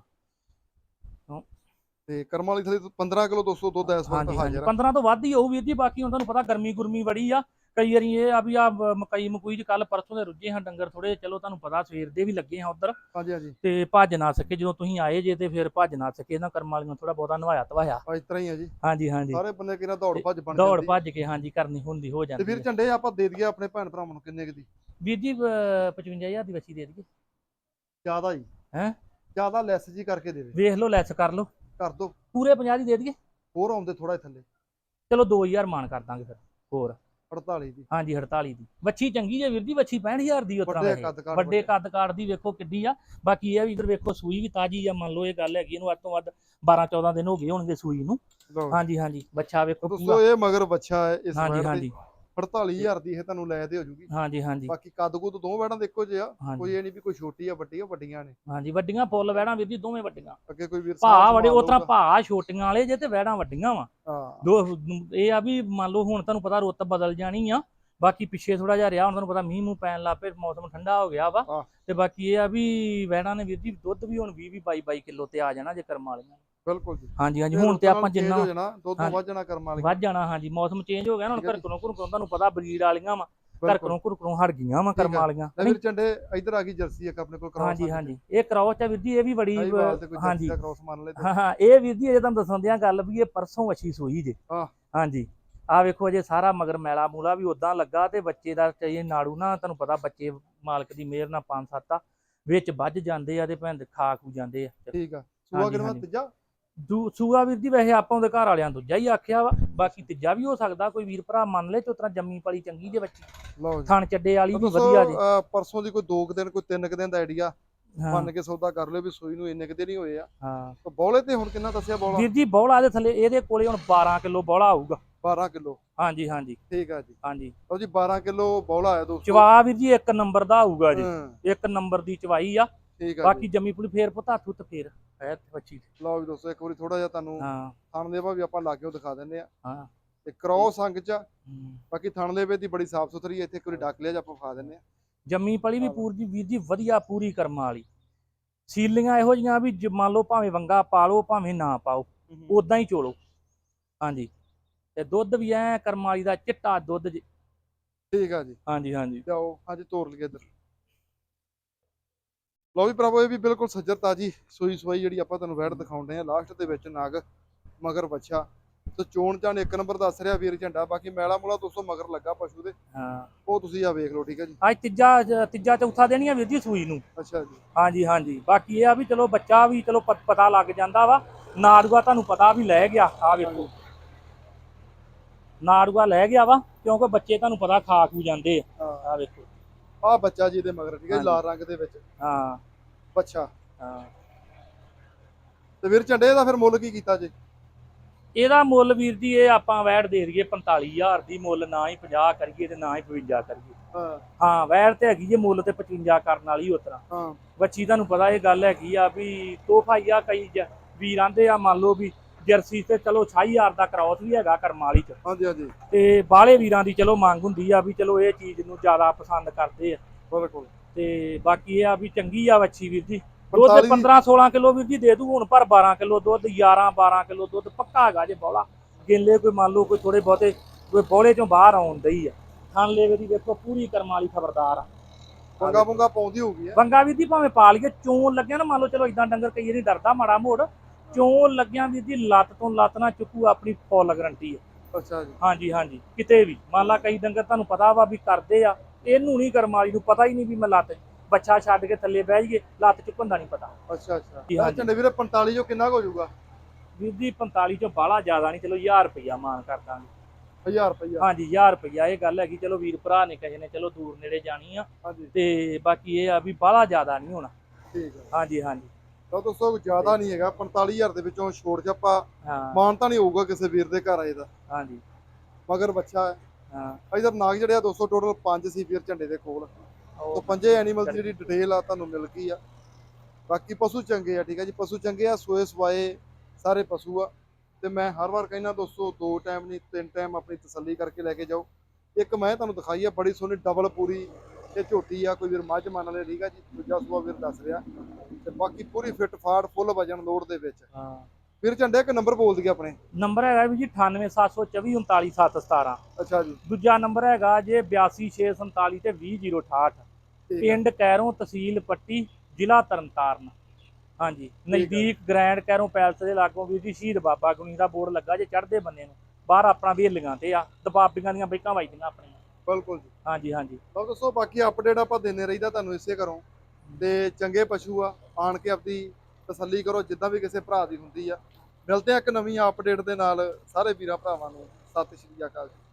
Speaker 1: ਤੇ ਕਰਮ ਵਾਲੀ ਥਲੇ 15 ਕਿਲੋ 200 ਦੁੱਧ ਇਸ ਵਕਤ
Speaker 2: ਹਾਂਜੀ ਹਾਂਜੀ।
Speaker 1: ਹਾਜ਼ਰ ਆ।
Speaker 2: 15 ਤੋਂ ਵੱਧ ਹੀ ਹੋਊ ਵੀਰ ਜੀ ਬਾਕੀ ਹੁਣ ਤੁਹਾਨੂੰ ਪਤਾ ਗਰਮੀ ਗੁਰਮੀ ਬੜੀ ਆ। ਕਈ ਵਾਰੀ ਇਹ ਆ ਵੀ ਆ ਮਕਈ ਮਕੂਈ ਚ ਕੱਲ ਪਰਸੋਂ ਦੇ ਰੁੱਝੇ ਹਾਂ ਡੰਗਰ ਥੋੜੇ ਚਲੋ ਤੁਹਾਨੂੰ ਪਤਾ ਸਵੇਰ ਦੇ ਵੀ ਲੱਗੇ ਹਾਂ ਉਧਰ।
Speaker 1: ਹਾਂਜੀ ਹਾਂਜੀ।
Speaker 2: ਤੇ ਭੱਜ ਨਾ ਸਕੇ ਜਦੋਂ ਤੁਸੀਂ ਆਏ ਜੇ ਤੇ ਫਿਰ ਭੱਜ ਨਾ ਸਕੇ ਇਹਨਾਂ ਕਰਮ ਵਾਲੀਆਂ ਥੋੜਾ ਬਹੁਤਾ ਨਵਾਇਆ ਤਵਾਇਆ
Speaker 1: ਇਸ ਤਰ੍ਹਾਂ ਹੀ ਆ ਜੀ।
Speaker 2: ਹਾਂਜੀ ਹਾਂਜੀ।
Speaker 1: ਸਾਰੇ ਬੰਦੇ ਕਿਹਨਾਂ ਦੌੜ ਭੱਜ ਬਣ
Speaker 2: ਦੌੜ
Speaker 1: ਜਾਂਦੀ
Speaker 2: ਭੱਜ ਕੇ ਹਾਂਜੀ ਕਰਨੀ ਹੁੰਦੀ ਹੋ
Speaker 1: ਤੇ
Speaker 2: ਜਾਂਦੀ
Speaker 1: ਵੀਰ
Speaker 2: ਹੈ।
Speaker 1: ਝੰਡੇ ਆਪਾਂ ਦੇ ਦਈਏ ਆਪਣੇ ਭੈਣ ਭਰਾਵਾਂ ਨੂੰ ਕਿੰਨੇ ਕੁ ਦੀ?
Speaker 2: ਵੀਰ ਜੀ ਅਹ 55000 ਦੀ ਬੱਚੀ ਦੇ ਦਈਏ।
Speaker 1: ਜ਼ਿਆਦਾ ਹੀ।
Speaker 2: ਹੈਂ?
Speaker 1: ਜ਼ਿਆਦਾ ਲੈਸ ਜੀ ਕਰਕੇ ਦੇ ਦੇ।
Speaker 2: ਵੇਖ ਲਓ ਲੈਸ ਕਰ ਲਓ।
Speaker 1: ਕਰ ਦੋ।
Speaker 2: ਪੂਰੇ 50 ਦੀ ਦੇ ਦਈਏ?
Speaker 1: ਹੋਰ ਆਉਂਦੇ ਥੋੜਾ ਥੱਲੇ।
Speaker 2: ਚਲੋ 2000 ਮਾਨ ਕਰ ਦਾਂਗੇ ਫਿਰ। ਹੋਰ।
Speaker 1: 48 ਦੀ।
Speaker 2: ਹਾਂਜੀ 48 ਦੀ। ਬੱਚੀ ਚੰਗੀ ਜੇ ਵੀਰ ਜੀ ਬੱਚੀ 65000 ਦੀ ਉਤਰਾ
Speaker 1: ਵੱਡੇ
Speaker 2: ਵੱਡੇ ਕੱਦ ਕਾਠ ਦੀ ਵੇਖੋ ਕਿੱਡੀ ਆ। ਬਾਕੀ ਇਹ ਵੀ ਇਧਰ ਵੇਖੋ ਸੂਈ ਵੀ ਤਾਜੀ ਆ। ਮੰਨ ਲਓ ਇਹ ਗੱਲ ਹੈਗੀ ਇਹਨੂੰ ਅੱਜ ਤੋਂ ਵੱਧ 12 14 ਦਿਨ ਹੋ ਗਏ ਹੋਣਗੇ ਸੂਈ ਨੂੰ। ਹਾਂਜੀ ਹਾਂਜੀ। ਬੱਚਾ ਵੇਖੋ ਪੂਰਾ।
Speaker 1: ਦੋਸਤੋ ਇਹ ਮਗਰ ਬੱਚਾ ਹੈ ਇਸ
Speaker 2: ਹਾਂਜੀ ਹਾਂਜੀ।
Speaker 1: 48000 ਦੀ ਇਹ ਤੁਹਾਨੂੰ ਲੈ ਦੇ ਹੋ ਜੂਗੀ।
Speaker 2: ਹਾਂਜੀ ਹਾਂਜੀ।
Speaker 1: ਬਾਕੀ ਕੱਦ ਕੁੱਦ ਦੋ ਵੈੜਾਂ ਦੇ ਇੱਕੋ ਜਿਹੇ ਆ ਕੋਈ ਇਹ ਨਹੀਂ ਵੀ ਕੋਈ ਛੋਟੀ ਆ ਵੱਡੀ ਆ ਵੱਡੀਆਂ ਨੇ।
Speaker 2: ਹਾਂਜੀ ਵੱਡੀਆਂ ਫੁੱਲ ਵਹਿੜਾਂ ਵੀਰ ਜੀ ਦੋਵੇਂ ਵੱਡੀਆਂ।
Speaker 1: ਅੱਗੇ ਕੋਈ ਵੀਰ
Speaker 2: ਭਾ ਵੜੇ ਉਹ ਤਰ੍ਹਾਂ। ਭਾ ਛੋਟੀਆਂ ਵਾਲੇ ਜੇ ਤੇ ਵਹਿੜਾਂ ਵੱਡੀਆਂ ਵਾ।
Speaker 1: ਹਾਂ।
Speaker 2: ਦੋ ਇਹ ਆ ਵੀ ਮੰਨ ਲਓ ਹੁਣ ਤੁਹਾਨੂੰ ਪਤਾ ਰੁੱਤ ਬਦਲ ਜਾਣੀ ਆ। ਬਾਕੀ ਪਿੱਛੇ ਥੋੜਾ ਜਿਹਾ ਰਿਹਾ ਹੁਣ ਤੁਹਾਨੂੰ ਪਤਾ ਮੀਂਹ ਮੂੰਹ ਪੈਣ ਲੱਗ ਪਏ ਮੌਸਮ ਠੰਡਾ ਹੋ ਗਿਆ ਵਾ। ਤੇ ਬਾਕੀ ਇਹ ਆ ਵੀ ਵਹਿੜਾਂ ਨੇ ਵੀਰ ਜੀ ਦੁੱਧ ਵੀ ਹੁਣ 20 20 22 22 ਕਿਲੋ ਤੇ ਆ ਜਾਣਾ ਜੇ ਕਰਮ ਵਾਲੀਆਂ
Speaker 1: ਬਿਲਕੁਲ ਜੀ।
Speaker 2: ਹਾਂਜੀ ਹਾਂਜੀ ਹੁਣ ਤੇ ਆਪਾਂ ਜਿੰਨਾ
Speaker 1: ਦੁੱਧ। ਵੱਧ ਜਾਣਾ ਕਰਮ ਵਾਲੀ।
Speaker 2: ਵੱਧ ਜਾਣਾ ਹਾਂਜੀ ਮੌਸਮ ਚੇਂਜ ਹੋ ਗਿਆ ਹੁਣ ਘਰ। ਕੋਲੋਂ ਘਰੋਂ ਤੁਹਾਨੂੰ ਪਤਾ ਬਰੀਡ ਵਾਲੀਆਂ ਵਾ ਘਰ
Speaker 1: ਬਿਲਕੁਲ।
Speaker 2: ਕੋਲੋਂ ਘਰੋਂ ਹਟ ਗਈਆਂ ਵਾ ਕਰਮ। ਵਾਲੀਆਂ
Speaker 1: ਵੀਰ ਝੰਡੇ ਇੱਧਰ ਆ ਗਈ ਜਰਸੀ ਇੱਕ ਆਪਣੇ ਕੋਲ ਕਰਾਉ
Speaker 2: ਹਾਂਜੀ ਹਾਂਜੀ। ਇਹ ਕ੍ਰੋਸ ਆ ਵੀਰ ਜੀ ਇਹ ਵੀ ਬੜੀ ਹਾਂਜੀ। ਹਾਂ ਇਹ ਵੀਰ ਜੀ ਇਹ ਤੁਹਾਨੂੰ ਦੱਸਣ ਦਿਆਂ ਗੱਲ ਵੀ ਇਹ ਪਰਸੋਂ ਅੱਛੀ ਸੂਈ ਜੇ।
Speaker 1: ਹਾਂ।
Speaker 2: ਹਾਂਜੀ। ਆ ਵੇਖੋ ਅਜੇ ਸਾਰਾ ਮਗਰ ਮੈਲਾ ਮੂਲਾ ਵੀ ਉਦਾਂ ਲੱਗਾ ਤੇ ਬੱਚੇ ਦਾ ਚਾਹੀਏ ਨਾੜੂ ਨਾ ਤੁਹਾਨੂੰ ਪਤਾ ਬੱਚੇ ਮਾਲਕ ਦੀ ਮਿਹਰ ਨਾਲ ਪੰਜ ਸੱਤ ਆ ਵਿੱਚ ਵੱਜ ਜਾਂਦੇ ਆ ਤੇ ਭੈਣ ਦੇ ਖਾ ਖੂ ਜਾਂਦੇ ਆ।
Speaker 1: ਠੀਕ ਆ। ਸੂਆ
Speaker 2: ਹਾਂਜੀ।
Speaker 1: ਤੀਜਾ?
Speaker 2: ਦੂ ਸੂਆ ਵੀਰ ਜੀ ਵੈਸੇ ਆਪਾਂ ਉਹਦੇ ਘਰ ਵਾਲਿਆਂ ਦੂਜਾ ਹੀ ਆਖਿਆ ਵਾ ਬਾਕੀ ਤੀਜਾ ਵੀ ਹੋ ਸਕਦਾ ਕੋਈ ਵੀਰ ਭਰਾ ਮੰਨ ਲੇ ਤੇ ਉਤਰਾ ਜੰਮੀ ਪਲੀ ਚੰਗੀ ਜੇ ਬੱਚੀ। ਥਣ ਚੱਡੇ ਵਾਲੀ ਵੀ ਵਧੀਆ ਜੇ।
Speaker 1: ਪਰਸੋਂ ਦੀ ਕੋਈ 2 ਦਿਨ ਕੋਈ 3 ਦਿਨ ਦਾ ਆਈਡੀਆ ਮੰਨ ਕੇ ਸੌਦਾ ਕਰ ਲਿਓ ਵੀ ਸੂਈ ਨੂੰ ਇੰਨੇ ਕਿਤੇ ਨਹੀਂ ਹੋਏ ਆ।
Speaker 2: ਹਾਂ।
Speaker 1: ਤਾਂ ਬੌਲੇ ਤੇ ਹੁਣ ਕਿੰਨਾ ਦੱਸਿਆ ਬੌਲਾ?
Speaker 2: ਵੀਰ ਜੀ ਬੌਲਾ ਦੇ ਥੱਲੇ ਇਹਦੇ ਕੋਲੇ ਹੁਣ 12 ਕਿਲੋ ਬੌਲਾ ਆਊਗਾ।
Speaker 1: 12 ਕਿਲੋ।
Speaker 2: ਹਾਂਜੀ ਹਾਂਜੀ।
Speaker 1: ਠੀਕ ਆ ਜੀ।
Speaker 2: ਹਾਂਜੀ।
Speaker 1: ਲਓ ਜੀ 12 ਕਿਲੋ ਬੌਲਾ ਆਇਆ ਦੋਸਤੋ।
Speaker 2: ਚਵਾ ਵੀਰ ਜੀ ਇੱਕ ਨੰਬਰ ਦਾ ਆਊਗਾ ਜੀ। ਇੱਕ ਨੰਬਰ ਦੀ ਚਵਾਈ ਆ।
Speaker 1: ਠੀਕ ਆ
Speaker 2: ਬਾਕੀ
Speaker 1: ਜੀ
Speaker 2: ਜੰਮੀ ਪੁਲੀ ਫੇਰ ਪੁੱਤ ਹੱਥ ਉੱਤ ਫੇਰ। ਹੈ ਤੇ ਬੱਚੀ ਤੇ।
Speaker 1: ਲਓ ਜੀ ਦੋਸਤੋ ਇੱਕ ਵਾਰੀ ਥੋੜਾ ਜਿਹਾ ਤੁਹਾਨੂੰ ਥਣ ਦੇਵਾ ਵੀ ਆਪਾਂ ਲਾਗੇ ਦਿਖਾ ਦਿੰਦੇ ਆ।
Speaker 2: ਹਾਂ।
Speaker 1: ਤੇ ਕ੍ਰੋਸ ਅੰਗ ਚ। ਬਾਕੀ ਥਣ ਦੇਵੇ ਦੀ ਬੜੀ ਸਾਫ਼ ਸੁਥਰੀ ਇੱਥੇ ਇੱਕ ਵਾਰੀ ਡੱਕ ਲਿਆ ਜਾਂ ਆਪਾਂ ਵਿਖਾ ਦਿੰਦੇ ਆ।
Speaker 2: ਜੰਮੀ ਪਲੀ ਵੀ। ਪੂਰੀ ਵੀਰ ਜੀ ਵਧੀਆ ਪੂਰੀ ਕਰਮਾਂ ਵਾਲੀ। ਸੀਲੀਆਂ ਇਹੋ ਜੀਆਂ ਵੀ ਜੇ ਮੰਨ ਲਓ ਭਾਵੇਂ ਵੰਗਾ ਪਾ ਲਓ ਭਾਵੇਂ ਨਾ ਪਾਓ। ਉਦਾਂ ਹੀ ਚੋਲੋ। ਹਾਂਜੀ। ਤੇ ਦੁੱਧ ਵੀ ਐ ਕਰਮਾਂ ਵਾਲੀ ਦਾ ਚਿੱਟਾ ਦੁੱਧ ਜੀ।
Speaker 1: ਠੀਕ ਆ ਜੀ।
Speaker 2: ਹਾਂਜੀ ਹਾਂਜੀ।
Speaker 1: ਜਾਓ ਅੱਜ ਤੋਰ ਲਈਏ ਇੱਧਰ। ਲਓ ਵੀ ਭਰਾਵੋ ਇਹ ਵੀ ਬਿਲਕੁਲ ਸੱਜਰ ਤਾਜੀ ਸੂਈ ਸਵਾਈ ਜਿਹੜੀ ਆਪਾਂ ਤੁਹਾਨੂੰ ਵੈੜ ਦਿਖਾਉਂਦੇ ਆ ਲਾਸਟ ਦੇ ਵਿੱਚ ਨਗ ਮਗਰ ਬੱਚਾ ਤੇ ਚੋਣ ਚਾਣ ਇੱਕ ਨੰਬਰ ਦੱਸ ਰਿਹਾ ਵੀਰ ਝੰਡਾ ਬਾਕੀ ਮੈਲਾ ਮੂਲਾ ਦੋਸਤੋ ਮਗਰ ਲੱਗਾ ਪਸ਼ੂ ਦੇ।
Speaker 2: ਹਾਂ।
Speaker 1: ਉਹ ਤੁਸੀਂ ਆ ਵੇਖ ਲਓ ਠੀਕ ਹੈ ਜੀ।
Speaker 2: ਅੱਜ ਤੀਜਾ ਤੀਜਾ ਚੌਥਾ ਦੇਣੀ ਆ ਵੀਰ ਜੀ ਸੂਈ ਨੂੰ।
Speaker 1: ਅੱਛਾ ਜੀ।
Speaker 2: ਹਾਂਜੀ ਹਾਂਜੀ। ਬਾਕੀ ਇਹ ਆ ਵੀ ਚਲੋ ਬੱਚਾ ਵੀ ਚਲੋ ਪਤਾ ਲੱਗ ਜਾਂਦਾ ਵਾ। ਨਾੜੂਆ ਤੁਹਾਨੂੰ ਪਤਾ ਵੀ ਲੈ ਗਿਆ ਆ ਵੇਖੋ। ਨਾੜੂਆ ਲੈ ਗਿਆ ਵਾ ਕਿਉਂਕਿ ਬੱਚੇ ਤੁਹਾਨੂੰ ਪਤਾ ਖਾ ਖੂ ਜਾਂਦੇ ਆ।
Speaker 1: ਹਾਂ।
Speaker 2: ਆ ਵੇਖੋ।
Speaker 1: ਆ ਬੱਚਾ ਜੀ ਦੇ ਮਗਰ ਠੀਕ ਹੈ। ਲਾਲ ਰੰਗ ਦੇ ਵਿੱਚ।
Speaker 2: ਹਾਂ।
Speaker 1: ਬੱਚਾ
Speaker 2: ਹਾਂ।
Speaker 1: ਤੇ ਵੀਰ ਝੰਡੇ ਦਾ ਫਿਰ ਮੁੱਲ ਕੀ ਕੀਤਾ ਜੀ?
Speaker 2: ਇਹਦਾ ਮੁੱਲ ਵੀਰ ਜੀ ਇਹ ਆਪਾਂ ਵੈੜ ਦੇ ਦਈਏ 45000 ਦੀ ਮੁੱਲ ਨਾ ਹੀ 50 ਕਰੀਏ ਤੇ ਨਾ ਹੀ 52 ਕਰੀਏ।
Speaker 1: ਹਾਂ।
Speaker 2: ਹਾਂ ਵੈੜ ਤੇ ਹੈਗੀ ਜੇ ਮੁੱਲ ਤੇ 55 ਕਰਨ ਵਾਲੀ ਉਤਰਾ
Speaker 1: ਹਾਂ।
Speaker 2: ਬੱਚੀ ਤੁਹਾਨੂੰ ਪਤਾ ਇਹ ਗੱਲ ਹੈਗੀ ਆ ਵੀ ਤੋਹਫਾਈਆ ਕਈ ਜ- ਵੀਰ ਆਂਦੇ ਆ ਮੰਨ ਲਓ ਵੀ ਜਰਸੀ ਤੇ ਚਲੋ 6000 ਦਾ ਕ੍ਰਾਸ ਵੀ ਹੈਗਾ ਕਰਮ ਵਾਲੀ ਚ।
Speaker 1: ਹਾਂਜੀ ਹਾਂਜੀ।
Speaker 2: ਤੇ ਬਾਹਲੇ ਵੀਰਾਂ ਦੀ ਚਲੋ ਮੰਗ ਹੁੰਦੀ ਆ ਵੀ ਚਲੋ ਇਹ ਚੀਜ਼ ਨੂੰ ਜ਼ਿਆਦਾ ਪਸੰਦ ਕਰਦੇ ਆ।
Speaker 1: ਬਿਲਕੁਲ।
Speaker 2: ਤੇ ਬਾਕੀ ਇਹ ਆ ਵੀ ਚੰਗੀ ਆ ਵੱਛੀ ਵੀਰ ਜੀ। ਦੁੱਧ
Speaker 1: 45
Speaker 2: 15 16 ਕਿਲੋ ਵੀਰ ਜੀ ਦੇ ਦੂ ਹੁਣ ਪਰ 12 ਕਿਲੋ ਦੁੱਧ 11 12 ਕਿਲੋ ਦੁੱਧ ਪੱਕਾ ਹੈਗਾ ਜੇ ਬੌਲਾ। ਗੇਲੇ ਕੋਈ ਮੰਨ ਲਓ ਕੋਈ ਥੋੜੇ ਬਹੁਤੇ ਕੋਈ ਬੌਲੇ ਚੋਂ ਬਾਹਰ ਆਉਣ ਦਈ ਆ। ਥਣ ਲੇਵੇ ਦੀ ਵੇਖੋ ਪੂਰੀ ਕਰਮ ਵਾਲੀ ਖਬਰਦਾਰ ਆ।
Speaker 1: ਪੰਗਾ ਪੁੰਗਾ ਪਾਉਂਦੀ ਹੋਊਗੀ ਆ
Speaker 2: ਬੰਗਾ ਵੀਰ ਜੀ ਭਾਵੇਂ ਪਾ ਲਈਏ ਚੋਣ ਲੱਗਿਆ ਨਾ ਮੰਨ ਲਓ ਚਲੋ ਇਦਾਂ ਡੰਗਰ ਕਈ ਨਹੀਂ ਡਰਦਾ ਮਾੜਾ ਮੋੜ ਚੋਣ ਲੱਗਿਆ ਵੀਰ ਜੀ ਲੱਤ ਤੋਂ ਲੱਤ ਨਾ ਚੁੱਕੂ ਆਪਣੀ ਫੁੱਲ ਗਰੰਟੀ ਆ
Speaker 1: ਅੱਛਾ ਜੀ।
Speaker 2: ਹਾਂਜੀ ਹਾਂਜੀ। ਕਿਤੇ ਵੀ। ਮੰਨ ਲਾ ਕਈ ਡੰਗਰ ਤੁਹਾਨੂੰ ਪਤਾ ਵਾ ਵੀ ਕਰਦੇ ਆ ਇਹਨੂੰ ਨਹੀਂ ਕਰਮ ਵਾਲੀ ਨੂੰ ਪਤਾ ਹੀ ਨਹੀਂ ਵੀ ਮੈਂ ਲੱਤ ਬੱਚਾ ਛੱਡ ਕੇ ਥੱਲੇ ਬਹਿ ਜਾਈਏ ਲੱਤ ਚੁੱਕਣ ਦਾ ਨਹੀਂ ਪਤਾ।
Speaker 1: ਅੱਛਾ ਅੱਛਾ। ਝੰਡੇ ਵੀਰੇ 45 ਜੋ ਕਿੰਨਾ ਕੁ ਹੋ ਜਾਊਗਾ?
Speaker 2: ਵੀਰ ਜੀ 45 ਚੋਂ ਬਾਹਲਾ ਜ਼ਿਆਦਾ ਨਹੀਂ ਚਲੋ 1000 ਰੁਪਇਆ ਮਾਨ ਕਰ ਦਾਂਗੇ।
Speaker 1: 1000 ਰੁਪਇਆ
Speaker 2: ਹਾਂਜੀ 1000 ਰੁਪਇਆ ਇਹ ਗੱਲ ਹੈਗੀ ਚਲੋ ਵੀਰ ਭਰਾ ਨੇ ਕਹੇ ਨੇ ਚਲੋ ਦੂਰ ਨੇੜੇ ਜਾਣੀ ਆ। ਤੇ ਬਾਕੀ ਇਹ ਆ ਵੀ ਬਾਹਲਾ ਜ਼ਿਆਦਾ ਨਹੀਂ ਹੋਣਾ।
Speaker 1: ਠੀਕ ਹੈ
Speaker 2: ਹਾਂਜੀ ਹਾਂਜੀ।
Speaker 1: ਤਾਂ ਦੋਸਤੋ ਜ਼ਿਆਦਾ ਨਹੀਂ ਹੈਗਾ 45000 ਦੇ ਵਿੱਚੋਂ ਛੋੜ ਜੱਪਾ
Speaker 2: ਹਾਂ।
Speaker 1: ਮਾਨਤਾ ਨਹੀਂ ਹੋਊਗਾ ਕਿਸੇ ਵੀਰ ਦੇ ਘਰ ਆਏ ਦਾ।
Speaker 2: ਹਾਂਜੀ।
Speaker 1: ਮਗਰ ਬੱਚਾ ਹੈ।
Speaker 2: ਹਾਂ।
Speaker 1: ਇਧਰ ਨਾਗ ਜਿਹੜੇ ਆ 200 ਟੋਟਲ 5 ਸੀ ਵੀਰ ਝੰਡੇ ਦੇ ਕੋਲ। ਤੋਂ ਪੰਜੇ ਐਨੀਮਲ ਦੀ ਜਿਹੜੀ ਡਿਟੇਲ ਆ ਤੁਹਾਨੂੰ ਮਿਲ ਗਈ ਆ। ਬਾਕੀ ਪਸ਼ੂ ਚੰਗੇ ਆ ਠੀਕ ਆ ਜੀ? ਪਸ਼ੂ ਚੰਗੇ ਆ ਸੋਏ ਸਵਾਏ ਸਾਰੇ ਪਸ਼ੂ ਆ। ਤੇ ਮੈਂ ਹਰ ਵਾਰ ਕਹਿੰਦਾ ਦੋਸਤੋ ਦੋ ਟਾਈਮ ਨਹੀਂ ਤਿੰਨ ਟਾਈਮ ਆਪਣੀ ਤਸੱਲੀ ਕਰਕੇ ਲੈ ਕੇ ਜਾਓ। ਇੱਕ ਮੈਂ ਤੁਹਾਨੂੰ ਦਿਖਾਈ ਆ ਬੜੀ ਸੋਹਣੀ ਡਬਲ ਪੂਰੀ ਤੇ ਝੋਟੀ ਆ ਕੋਈ ਵੀਰ ਮੱਝ ਮੰਨ ਲੈ ਠੀਕ ਆ ਜੀ ਦੂਜਾ ਸੂਆ ਵੀਰ ਦੱਸ ਰਿਹਾ। ਤੇ ਬਾਕੀ ਪੂਰੀ ਫਿੱਟ ਫਾੜ ਫੁੱਲ ਵਜਨ ਲੋਡ ਦੇ ਵਿੱਚ।
Speaker 2: ਹਾਂ।
Speaker 1: ਵੀਰ ਝੰਡੇ ਇੱਕ ਨੰਬਰ ਬੋਲ ਦਈਏ ਆਪਣੇ।
Speaker 2: ਨੰਬਰ ਹੈਗਾ ਵੀ ਜੀ 98724 39717
Speaker 1: ਅੱਛਾ ਜੀ।
Speaker 2: ਦੂਜਾ ਨੰਬਰ ਹੈਗਾ ਜੇ 82647 ਤੇ 20068
Speaker 1: ਠੀਕ ਆ।
Speaker 2: ਪਿੰਡ ਕੈਰੋਂ ਤਹਿਸੀਲ ਪੱਟੀ ਜ਼ਿਲ੍ਹਾ ਤਰਨਤਾਰਨ। ਹਾਂਜੀ ਨਜ਼ਦੀਕ ਗ੍ਰੈਂਡ ਕੈਰੋਂ ਪੈਲਸ ਦੇ ਲਾਗੋਂ ਵੀ ਜੀ ਸ਼ਹੀਦ ਬਾਬਾ ਗੁਣੀ ਦਾ ਬੋਰਡ ਲੱਗਾ ਜੇ ਚੜ੍ਹਦੇ ਬੰਦੇ ਨੂੰ। ਬਾਹਰ ਆਪਣਾ ਵੇਲੀਆਂ ਤੇ ਆ ਦਬਾਬੀਆਂ ਦੀਆਂ ਬੈਕਾਂ ਵੱਜਦੀਆਂ ਆਪਣੀਆਂ।
Speaker 1: ਬਿਲਕੁਲ ਜੀ।
Speaker 2: ਹਾਂਜੀ ਹਾਂਜੀ।
Speaker 1: ਤਾਂ ਦੱਸੋ ਬਾਕੀ ਅਪਡੇਟ ਆਪਾਂ ਦਿੰਦੇ ਰਹੀਦਾ ਤੁਹਾਨੂੰ ਇਸੇ ਘਰੋਂ। ਤੇ ਚੰਗੇ ਪਸ਼ੂ ਆ ਆਣ ਕੇ ਆਪਦੀ ਤਸੱਲੀ ਕਰੋ ਜਿੱਦਾਂ ਵੀ ਕਿਸੇ ਭਰਾ ਦੀ ਹੁੰਦੀ ਆ। ਮਿਲਦੇ ਆ ਇੱਕ ਨਵੀਂ ਅਪਡੇਟ ਦੇ ਨਾਲ ਸਾਰੇ ਵੀਰਾਂ ਭਰਾਵਾਂ ਨੂੰ। ਸਤਿ ਸ਼੍ਰੀ ਅਕਾਲ ਜੀ।